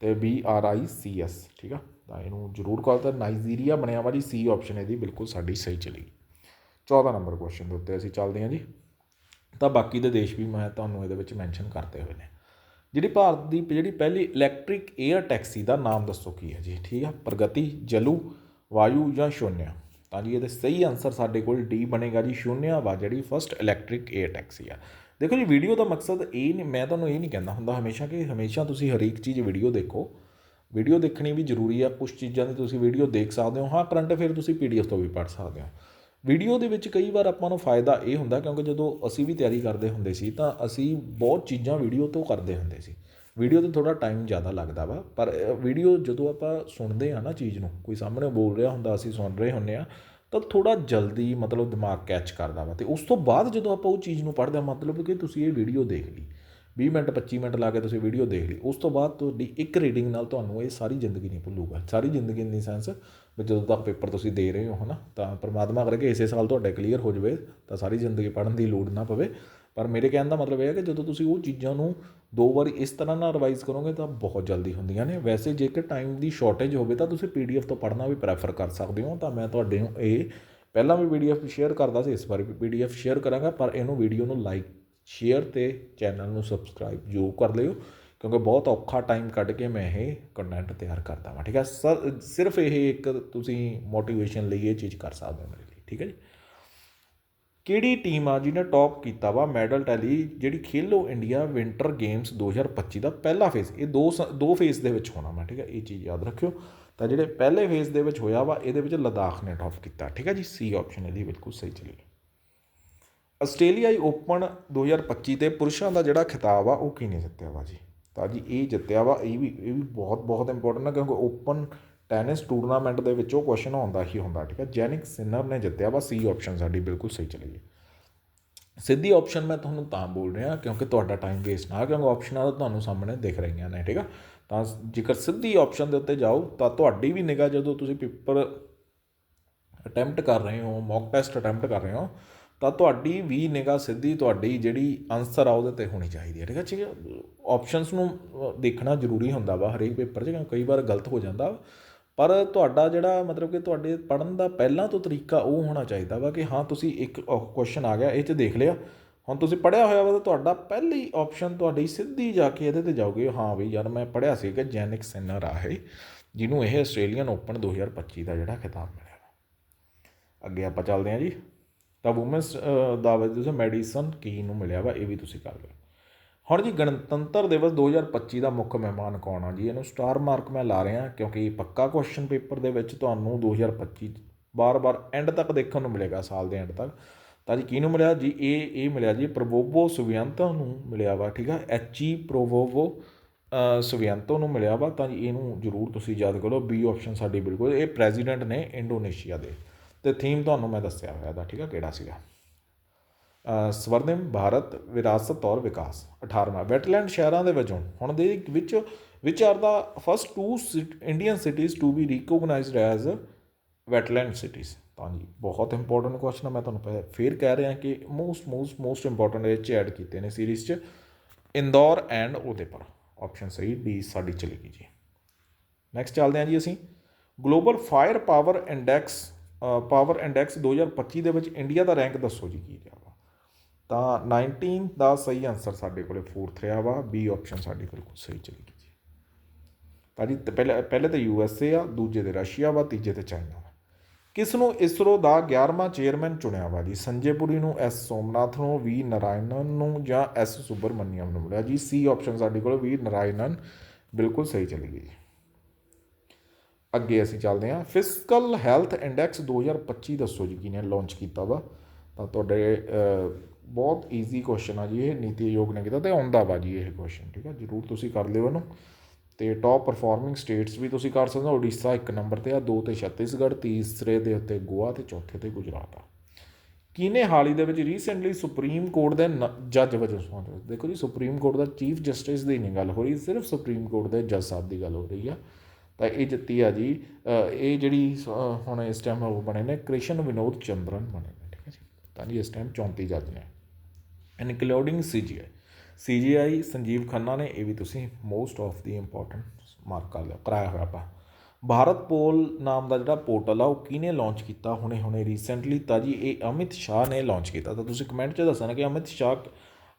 ਤੇ B R I C S ਠੀਕ ਆ? ਤਾਂ ਇਹਨੂੰ ਜ਼ਰੂਰ ਕਾਲ ਤਾਂ ਨਾਈਜੀਰੀਆ ਬਣਿਆ ਵਾ ਜੀ ਸੀ ਆਪਸ਼ਨ ਇਹਦੀ ਬਿਲਕੁਲ ਸਾਡੀ ਸਹੀ ਚਲੀ। 14 ਨੰਬਰ ਕੁਐਸਚਨ ਦੇ ਉੱਤੇ ਅਸੀਂ ਚੱਲਦੇ ਹਾਂ ਜੀ। ਤਾਂ ਬਾਕੀ ਦੇ ਦੇਸ਼ ਵੀ ਮੈਂ ਤੁਹਾਨੂੰ ਇਹਦੇ ਵਿੱਚ ਮੈਂਸ਼ਨ ਕਰਤੇ ਹੋਏ ਨੇ। ਜਿਹੜੀ ਭਾਰਤ ਦੀ ਜਿਹੜੀ ਪਹਿਲੀ ਇਲੈਕਟ੍ਰਿਕ 에ਅਰ ਟੈਕਸੀ ਦਾ ਨਾਮ ਦੱਸੋ ਕੀ ਹੈ ਜੀ? ਠੀਕ ਆ? ਪ੍ਰਗਤੀ, ਜਲੂ, ਵਾਯੂ ਜਾਂ ਸ਼ੂਨਿਆ? ਤਾਂ ਜੀ ਇਹਦੇ ਸਹੀ ਆਨਸਰ ਸਾਡੇ ਕੋਲ ਡੀ ਬਣੇਗਾ ਜੀ, ਸ਼ੂਨਿਆ ਵਾ ਜਿਹੜੀ ਫਸਟ ਇਲੈਕਟ੍ਰਿਕ 에ਅਰ ਟੈਕਸੀ ਆ। ਦੇਖੋ ਜੀ ਵੀਡੀਓ ਦਾ ਮਕਸਦ ਇਹ ਨਹੀਂ, ਮੈਂ ਤੁਹਾਨੂੰ ਇਹ ਨਹੀਂ ਕਹਿੰਦਾ ਹੁੰਦਾ ਹਮੇਸ਼ਾ ਕਿ ਹਮੇਸ਼ਾ ਤੁਸੀਂ ਹਰੇਕ ਚੀਜ਼ ਵੀਡੀਓ ਦੇਖੋ। ਵੀਡੀਓ ਦੇਖਣੀ ਵੀ ਜ਼ਰੂਰੀ ਆ ਕੁਝ ਚੀਜ਼ਾਂ ਦੀ ਤੁਸੀਂ ਵੀਡੀਓ ਦੇਖ ਸਕਦੇ ਹੋ। ਹਾਂ ਕਰੰਟ ਅਫੇਅਰ ਤੁਸੀਂ ਪੀਡੀਐਫ ਤੋਂ ਵੀ ਪੜ੍ਹ ਸਕਦੇ ਹੋ। ਵੀਡੀਓ ਦੇ ਵਿੱਚ ਕਈ ਵਾਰ ਆਪਾਂ ਨੂੰ ਫਾਇਦਾ ਇਹ ਹੁੰਦਾ ਕਿਉਂਕਿ ਜਦੋਂ ਅਸੀਂ ਵੀ ਤਿਆਰੀ ਕਰਦੇ ਹੁੰਦੇ ਸੀ ਤਾਂ ਅਸੀਂ ਬਹੁਤ ਚੀਜ਼ਾਂ ਵੀਡੀਓ ਤੋਂ ਕਰਦੇ ਹੁੰਦੇ ਸੀ। ਵੀਡੀਓ ਤੇ ਥੋੜਾ ਟਾਈਮ ਜ਼ਿਆਦਾ ਲੱਗਦਾ ਵਾ, ਪਰ ਵੀਡੀਓ ਜਦੋਂ ਆਪਾਂ ਸੁਣਦੇ ਆ ਨਾ ਚੀਜ਼ ਨੂੰ, ਕੋਈ ਸਾਹਮਣੇ ਬੋਲ ਰਿਹਾ ਹੁੰਦਾ, ਅਸੀਂ ਸੁਣ ਰਹੇ ਹੁੰਨੇ ਆ ਤਾਂ ਥੋੜਾ ਜਲਦੀ ਮਤਲਬ ਦਿਮਾਗ ਕੈਚ ਕਰਦਾ ਵਾ ਤੇ ਉਸ ਤੋਂ ਬਾਅਦ ਜਦੋਂ ਆਪਾਂ ਉਹ ਚੀਜ਼ ਨੂੰ ਪੜ੍ਹਦੇ ਆ ਮਤਲਬ ਕਿ ਤੁਸੀਂ ਇਹ ਵੀਡੀਓ ਦੇਖ ਲਈ। ਵੀਹ ਮਿੰਟ 25 ਮਿੰਟ ਲਾ ਕੇ ਤੁਸੀਂ ਵੀਡੀਓ ਦੇਖ ਲਈ ਉਸ ਤੋਂ ਬਾਅਦ ਤੁਹਾਡੀ ਇੱਕ ਰੀਡਿੰਗ ਨਾਲ ਤੁਹਾਨੂੰ ਇਹ ਸਾਰੀ ਜ਼ਿੰਦਗੀ ਨਹੀਂ ਭੁੱਲੂਗਾ। ਸਾਰੀ ਜ਼ਿੰਦਗੀ ਇਨ ਦੀ ਸੈਂਸ ਵੀ ਜਦੋਂ ਤੱਕ ਪੇਪਰ ਤੁਸੀਂ ਦੇ ਰਹੇ ਹੋ, ਹਨਾ, ਤਾਂ ਪਰਮਾਤਮਾ ਕਰਕੇ ਇਸੇ ਸਾਲ ਤੁਹਾਡੇ ਕਲੀਅਰ ਹੋ ਜਾਵੇ, ਤਾਂ ਸਾਰੀ ਜ਼ਿੰਦਗੀ ਪੜ੍ਹਨ ਦੀ ਲੋੜ ਨਾ ਪਵੇ। ਪਰ ਮੇਰੇ ਕਹਿਣ ਦਾ ਮਤਲਬ ਇਹ ਹੈ ਕਿ ਜਦੋਂ ਤੁਸੀਂ ਉਹ ਚੀਜ਼ਾਂ ਨੂੰ ਦੋ ਵਾਰੀ ਇਸ ਤਰ੍ਹਾਂ ਨਾਲ ਰਿਵਾਈਜ਼ ਕਰੋਗੇ, ਤਾਂ ਬਹੁਤ ਜਲਦੀ ਹੁੰਦੀਆਂ ਨੇ। ਵੈਸੇ ਜੇਕਰ ਟਾਈਮ ਦੀ ਸ਼ਾਰਟੇਜ ਹੋਵੇ, ਤਾਂ ਤੁਸੀਂ ਪੀਡੀਐਫ ਤੋਂ ਪੜ੍ਹਨਾ ਵੀ ਪ੍ਰੈਫਰ ਕਰ ਸਕਦੇ ਹੋ। ਤਾਂ ਮੈਂ ਤੁਹਾਡੇ ਨੂੰ ਇਹ ਪਹਿਲਾਂ ਵੀ ਪੀਡੀਐਫ ਸ਼ੇਅਰ ਕਰਦਾ ਸੀ, ਇਸ ਵਾਰ ਵੀ ਪੀਡੀਐਫ ਸ਼ੇਅਰ ਕਰਾਂਗਾ, ਪਰ ਇਹਨੂੰ ਵੀਡੀਓ ਨੂੰ ਲਾਈਕ ਸ਼ੇਅਰ ਅਤੇ ਚੈਨਲ ਨੂੰ ਸਬਸਕ੍ਰਾਈਬ ਜ਼ਰੂਰ ਕਰ ਲਿਓ, ਕਿਉਂਕਿ ਬਹੁਤ ਔਖਾ ਟਾਈਮ ਕੱਢ ਕੇ ਮੈਂ ਇਹ ਕੰਟੈਂਟ ਤਿਆਰ ਕਰਦਾ ਹਾਂ ਠੀਕ ਹੈ? ਸਰ ਸਿਰਫ ਇਹ ਇੱਕ ਤੁਸੀਂ ਮੋਟੀਵੇਸ਼ਨ ਲਈ ਇਹ ਚੀਜ਼ ਕਰ ਸਕਦੇ ਹੋ ਮੇਰੇ ਲਈ, ਠੀਕ ਹੈ ਜੀ? ਕਿਹੜੀ ਟੀਮ ਆ ਜਿਹਨੇ ਟੌਪ ਕੀਤਾ ਵਾ ਮੈਡਲ ਟੈਲੀ ਜਿਹੜੀ ਖੇਲੋ ਇੰਡੀਆ ਵਿੰਟਰ ਗੇਮਸ 2025 ਦਾ ਪਹਿਲਾ ਫੇਜ਼ ਇਹ ਦੋ ਸ- ਦੋ ਫੇਜ਼ ਦੇ ਵਿੱਚ ਹੋਣਾ ਮੈਂ ਠੀਕ ਹੈ? ਇਹ ਚੀਜ਼ ਯਾਦ ਰੱਖਿਓ। ਤਾਂ ਜਿਹੜੇ ਪਹਿਲੇ ਫੇਜ਼ ਦੇ ਵਿੱਚ ਹੋਇਆ ਵਾ, ਇਹਦੇ ਵਿੱਚ ਲਦਾਖ ਨੇ ਟੌਪ ਕੀਤਾ, ਠੀਕ ਹੈ ਜੀ? ਸੀ ਆਪਸ਼ਨ ਇਹਦੀ ਬਿਲਕੁਲ ਸਹੀ ਚੱਲੀ। ਆਸਟ੍ਰੇਲੀਆਈ ਓਪਨ ਦੋ ਹਜ਼ਾਰ ਪੱਚੀ ਦੇ ਪੁਰਸ਼ਾਂ ਦਾ ਜਿਹੜਾ ਖਿਤਾਬ ਆ, ਉਹ ਕਿਹਨੇ ਜਿੱਤਿਆ ਵਾ ਜੀ? ਤਾਂ ਜੀ ਇਹ ਜਿੱਤਿਆ ਵਾ, ਇਹ ਵੀ ਇਹ ਵੀ ਬਹੁਤ ਬਹੁਤ ਇੰਪੋਰਟੈਂਟ ਆ, ਕਿਉਂਕਿ ਓਪਨ ਟੈਨਿਸ ਟੂਰਨਾਮੈਂਟ ਦੇ ਵਿੱਚੋਂ ਕੁਐਸਚਨ ਆਉਂਦਾ ਹੀ ਹੁੰਦਾ, ਠੀਕ ਹੈ ਜੈਨਿਕ ਸਿਨਰ ਨੇ ਜਿੱਤਿਆ ਵਾ ਸੀ ਆਪਸ਼ਨ ਸਾਡੀ ਬਿਲਕੁਲ ਸਹੀ ਚਲੀ ਗਈ ਸਿੱਧੀ ਆਪਸ਼ਨ ਮੈਂ ਤੁਹਾਨੂੰ ਤਾਂ ਬੋਲ ਰਿਹਾ, ਕਿਉਂਕਿ ਤੁਹਾਡਾ ਟਾਈਮ ਵੇਸਟ ਨਾ, ਕਿਉਂਕਿ ਆਪਸ਼ਨਾਂ ਤਾਂ ਤੁਹਾਨੂੰ ਸਾਹਮਣੇ ਦਿਖ ਰਹੀਆਂ ਨੇ, ਠੀਕ ਆ? ਤਾਂ ਜੇਕਰ ਸਿੱਧੀ ਆਪਸ਼ਨ ਦੇ ਉੱਤੇ ਜਾਓ, ਤਾਂ ਤੁਹਾਡੀ ਵੀ ਨਿਗਾਹ ਜਦੋਂ ਤੁਸੀਂ ਪੇਪਰ ਅਟੈਂਪਟ ਕਰ ਰਹੇ ਹੋ ਮੌਕ ਟੈਸਟ ਅਟੈਂਪਟ ਕਰ ਰਹੇ ਹੋ ਤਾਂ ਤੁਹਾਡੀ ਵੀ ਨਿਗਾਹ ਸਿੱਧੀ ਤੁਹਾਡੀ ਜਿਹੜੀ ਆਨਸਰ ਆ ਉਹਦੇ ਤੇ ਹੋਣੀ ਚਾਹੀਦੀ ਹੈ, ਠੀਕ ਹੈ? ਠੀਕ ਹੈ? ਆਪਸ਼ਨਸ ਨੂੰ ਦੇਖਣਾ ਜ਼ਰੂਰੀ ਹੁੰਦਾ ਵਾ ਹਰੇਕ ਪੇਪਰ 'ਚ, ਕਿਉਂਕਿ ਕਈ ਵਾਰ ਗਲਤ ਹੋ ਜਾਂਦਾ ਪਰ ਤੁਹਾਡਾ ਜਿਹੜਾ ਮਤਲਬ ਕਿ ਤੁਹਾਡੇ ਪੜਨ ਦਾ ਪਹਿਲਾਂ ਤੋਂ ਤਰੀਕਾ ਉਹ ਹੋਣਾ ਚਾਹੀਦਾ ਵਾ ਕਿ ਹਾਂ, ਤੁਸੀਂ ਇੱਕ ਕੁਐਸਚਨ ਆ ਗਿਆ, ਇਹ 'ਚ ਦੇਖ ਲਿਆ। ਹੁਣ ਤੁਸੀਂ ਪੜਿਆ ਹੋਇਆ ਵਾ ਤਾਂ ਤੁਹਾਡਾ ਪਹਿਲੀ ਆਪਸ਼ਨ ਤੁਹਾਡੀ ਸਿੱਧੀ ਜਾ ਕੇ ਇਹਦੇ ਤੇ ਜਾਓਗੇ ਹਾਂ ਵੀ ਯਾਰ ਮੈਂ ਪੜਿਆ ਸੀ ਕਿ ਜੈਨਿਕ ਸਿਨਰ ਆ ਇਹ ਜਿਹਨੂੰ ਇਹ ਆਸਟ੍ਰੇਲੀਅਨ ਓਪਨ 2025 ਦਾ ਜਿਹੜਾ ਖਿਤਾਬ ਮਿਲਿਆ ਵਾ। ਅੱਗੇ ਆਪਾਂ ਚੱਲਦੇ ਹਾਂ ਜੀ। ਤਾਂ ਵੂਮਨਸ ਦਾ ਵਜੇ ਮੈਡੀਸਨ ਕੀ ਨੂੰ ਮਿਲਿਆ ਵਾ, ਇਹ ਵੀ ਤੁਸੀਂ ਕਰ ਲਓ। ਹੁਣ ਜੀ ਗਣਤੰਤਰ ਦਿਵਸ 2025 ਦਾ ਮੁੱਖ ਮਹਿਮਾਨ ਕੌਣ ਆ ਜੀ? ਇਹਨੂੰ ਸਟਾਰ ਮਾਰਕ ਮੈਂ ਲਾ ਰਿਹਾ, ਕਿਉਂਕਿ ਪੱਕਾ ਕੁਐਸਚਨ ਪੇਪਰ ਦੇ ਵਿੱਚ ਤੁਹਾਨੂੰ 2025 ਬਾਰ-ਬਾਰ ਐਂਡ ਤੱਕ ਦੇਖਣ ਨੂੰ ਮਿਲੇਗਾ, ਸਾਲ ਦੇ ਐਂਡ ਤੱਕ। ਤਾਂ ਜੀ ਕਿਹਨੂੰ ਮਿਲਿਆ ਜੀ? ਇਹ ਇਹ ਮਿਲਿਆ ਜੀ ਪ੍ਰੋਵੋਵੋ ਸੁਵਿਅੰਤੋ ਨੂੰ ਮਿਲਿਆ ਵਾ, ਠੀਕ ਆ? ਐਚਈ ਪ੍ਰੋਵੋਵੋ ਸੁਵਿਅੰਤੋ ਨੂੰ ਮਿਲਿਆ ਵਾ। ਤਾਂ ਜੀ ਇਹਨੂੰ ਜ਼ਰੂਰ ਤੁਸੀਂ ਯਾਦ ਕਰੋ ਬੀ ਆਪਸ਼ਨ ਸਾਡੀ ਬਿਲਕੁਲ, ਇਹ ਪ੍ਰੈਜ਼ੀਡੈਂਟ ਨੇ ਇੰਡੋਨੇਸ਼ੀਆ ਦੇ। ਤੇ ਥੀਮ ਤੁਹਾਨੂੰ ਮੈਂ ਦੱਸਿਆ ਹੋਇਆ ਦਾ ਠੀਕ ਆ ਕਿਹੜਾ ਸੀਗਾ? ਅ, ਸਵਰਨਿਮ ਭਾਰਤ ਵਿਰਾਸਤ ਔਰ ਵਿਕਾਸ 18ਵਾਂ ਵੈਟਲੈਂਡ ਸ਼ਹਿਰਾਂ ਦੇ ਵਜੋਂ ਹੁਣ ਦੇ ਵਿੱਚ which are the first two Indian cities to be recognised as wetland cities ਤਾਂ ਜੀ ਬਹੁਤ ਇੰਪੋਰਟੈਂਟ ਕੁਐਸਚਨ ਹੈ ਮੈਂ ਤੁਹਾਨੂੰ ਪਹਿ- ਫੇਰ ਕਹਿ ਰਿਹਾ ਕਿ ਮੋਸਟ ਮੋਸਟ ਮੋਸਟ ਇੰਪੋਰਟੈਂਟ ਇਹ ਚ ਐਡ ਕੀਤੇ ਨੇ ਸੀਰੀਜ਼ ਚ ਇੰਦੌਰ ਐਂਡ ਉਦੈਪੁਰ ਆਪਸ਼ਨ ਸਹੀ ਡੀ ਸਾਡੀ ਚਲੇਗੀ ਜੀ। ਨੈਕਸਟ ਚੱਲਦੇ ਹਾਂ ਜੀ ਅਸੀਂ। Global fire power index power index 2025 ਦੇ ਵਿੱਚ ਇੰਡੀਆ ਦਾ ਰੈਂਕ ਦੱਸੋ ਜੀ ਕੀ ਰਿਹਾ ਵਾ? ਤਾਂ 19 ਦਾ ਸਹੀ ਆਨਸਰ ਸਾਡੇ ਕੋਲੇ 4th ਰਿਹਾ ਵਾ ਬੀ ਆਪਸ਼ਨ ਸਾਡੀ ਬਿਲਕੁਲ ਸਹੀ ਚਲੇਗੀ ਜੀ। ਤਾਂ ਜੀ ਪਹਿਲੇ ਪਹਿਲੇ ਤਾਂ ਯੂ ਐਸ ਏ ਆ, ਦੂਜੇ ਤੇ ਰਸ਼ੀਆ ਵਾ, ਤੀਜੇ ਤੇ ਚਾਈਨਾ ਵਾ। ਕਿਸ ਨੂੰ ਇਸਰੋ ਦਾ 11ਵਾਂ ਚੇਅਰਮੈਨ ਚੁਣਿਆ ਵਾ ਜੀ? ਸੰਜੇ ਪੁਰੀ ਨੂੰ ਐਸ ਸੋਮਨਾਥ ਨੂੰ ਵੀ ਨਾਰਾਇਣਨ ਨੂੰ ਜਾਂ ਐਸ ਸੁਬਰਮਨੀਅਮ ਨੂੰ ਮਿਲਿਆ ਜੀ? ਸੀ ਆਪਸ਼ਨ ਸਾਡੇ ਕੋਲ ਵੀ ਨਾਰਾਇਣਨ। ਬਿਲਕੁਲ ਸਹੀ ਚਲੀ ਗਈ ਜੀ। ਅੱਗੇ ਅਸੀਂ ਚੱਲਦੇ ਹਾਂ। ਫਿਜ਼ੀਕਲ ਹੈਲਥ ਇੰਡੈਕਸ 2025 ਦੱਸੋ ਜੀ, ਕਿਹਨੇ ਲਾਂਚ ਕੀਤਾ ਵਾ? ਤਾਂ ਤੁਹਾਡੇ ਬਹੁਤ ਈਜ਼ੀ ਕੁਐਸਚਨ ਆ ਜੀ, ਇਹ ਨੀਤੀ ਆਯੋਗ ਨੇ ਕੀਤਾ ਤੇ ਆਉਂਦਾ ਵਾ ਜੀ ਇਹ ਕੁਐਸਚਨ ਠੀਕ ਆ? ਜਰੂਰ ਤੁਸੀਂ ਕਰ ਲਿਓ ਇਹਨੂੰ। ਤੇ ਟੌਪ ਪਰਫਾਰਮਿੰਗ ਸਟੇਟਸ ਵੀ ਤੁਸੀਂ ਕਰ ਸਕਦੇ ਹੋ ਓਡੀਸ਼ਾ ਇੱਕ ਨੰਬਰ ਤੇ ਆ, ਦੋ ਤੇ ਛੱਤੀਸਗੜ੍ਹ, ਤੀਸਰੇ ਦੇ ਉੱਤੇ ਗੋਆ ਤੇ ਚੌਥੇ ਤੇ ਗੁਜਰਾਤ ਆ। ਕਿਹਨੇ ਹਾਲ ਹੀ ਦੇ ਵਿੱਚ ਰੀਸੈਂਟਲੀ ਸੁਪਰੀਮ ਕੋਰਟ ਦੇ ਨ- ਜੱਜ ਵਜੋਂ ਸਹੁੰ ਦੇਖੋ ਜੀ ਸੁਪਰੀਮ ਕੋਰਟ ਦਾ ਚੀਫ ਜਸਟਿਸ ਦੀ ਨਹੀਂ ਗੱਲ ਹੋ ਰਹੀ, ਸਿਰਫ ਸੁਪਰੀਮ ਕੋਰਟ ਦੇ ਜੱਜ ਸਾਹਿਬ ਦੀ ਗੱਲ ਹੋ ਰਹੀ ਆ। ਤਾਂ ਇਹ ਜਿੱਤੀ ਆ ਜੀ ਇਹ ਜਿਹੜੀ ਅ, ਹੁਣ ਇਸ ਟਾਈਮ ਉਹ ਬਣੇ ਨੇ ਕ੍ਰਿਸ਼ਨ ਵਿਨੋਦ ਚੰਦਰਨ ਬਣੇ ਨੇ ਠੀਕ ਹੈ ਜੀ। ਤਾਂ ਜੀ ਇਸ ਟਾਈਮ 34 ਜੱਜ ਨੇ। Including CJI CJI Sanjiv Khanna ਨੇ ਇਹ ਵੀ ਤੁਸੀਂ most of the important mark ਕਰ ਲਿਆ ਕਰਾਇਆ ਹੋਇਆ ਆਪਾਂ। ਭਾਰਤ ਪੋਲ ਨਾਮ ਦਾ ਜਿਹੜਾ ਪੋਰਟਲ ਆ ਉਹ ਕਿਹਨੇ ਲਾਂਚ ਕੀਤਾ ਹੁਣੇ ਹੁਣੇ ਰੀਸੈਂਟਲੀ ਤਾਂ ਜੀ ਇਹ ਅਮਿਤ ਸ਼ਾਹ ਨੇ ਲਾਂਚ ਕੀਤਾ। ਤਾਂ ਤੁਸੀਂ ਕਮੈਂਟ 'ਚ ਦੱਸਣਾ ਕਿ ਅਮਿਤ ਸ਼ਾਹ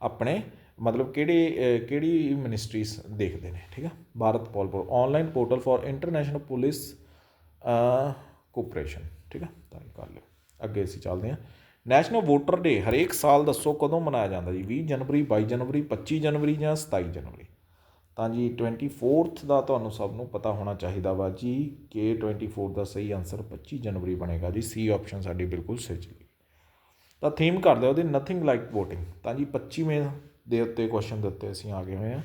ਆਪਣੇ ਮਤਲਬ ਕਿਹੜੇ ਕਿਹੜੀ ਮਿਨਿਸਟਰੀਜ਼ ਦੇਖਦੇ ਨੇ, ਠੀਕ ਆ? Bharat pol pol online portal for international police cooperation ਠੀਕ ਆ? ਤਾਂ ਇਹ ਕਰ ਲਿਓ। ਅੱਗੇ ਅਸੀਂ ਚੱਲਦੇ ਹਾਂ। ਨੈਸ਼ਨਲ ਵੋਟਰ ਡੇ ਹਰੇਕ ਸਾਲ ਦੱਸੋ ਕਦੋਂ ਮਨਾਇਆ ਜਾਂਦਾ ਜੀ? 20 ਜਨਵਰੀ 22 ਜਨਵਰੀ 25 ਜਨਵਰੀ ਜਾਂ 27 ਜਨਵਰੀ? ਤਾਂ ਜੀ 24th ਦਾ ਤੁਹਾਨੂੰ ਸਭ ਨੂੰ ਪਤਾ ਹੋਣਾ ਚਾਹੀਦਾ ਵਾ ਜੀ ਕਿ 24 ਦਾ ਸਹੀ ਆਨਸਰ 25 ਜਨਵਰੀ ਬਣੇਗਾ ਜੀ। ਸੀ ਆਪਸ਼ਨ ਸਾਡੀ ਬਿਲਕੁਲ ਸਹੀ ਚਲੀ ਤਾਂ ਥੀਮ ਕਰਦੇ ਉਹਦੀ ਨਥਿੰਗ ਲਾਈਕ VOTING ਤਾਂ ਜੀ 25ਵੇਂ ਦੇ ਉੱਤੇ ਕੁਐਸਚਨ ਦੇ ਉੱਤੇ ਅਸੀਂ ਆ ਗਏ ਹੋਏ ਹਾਂ।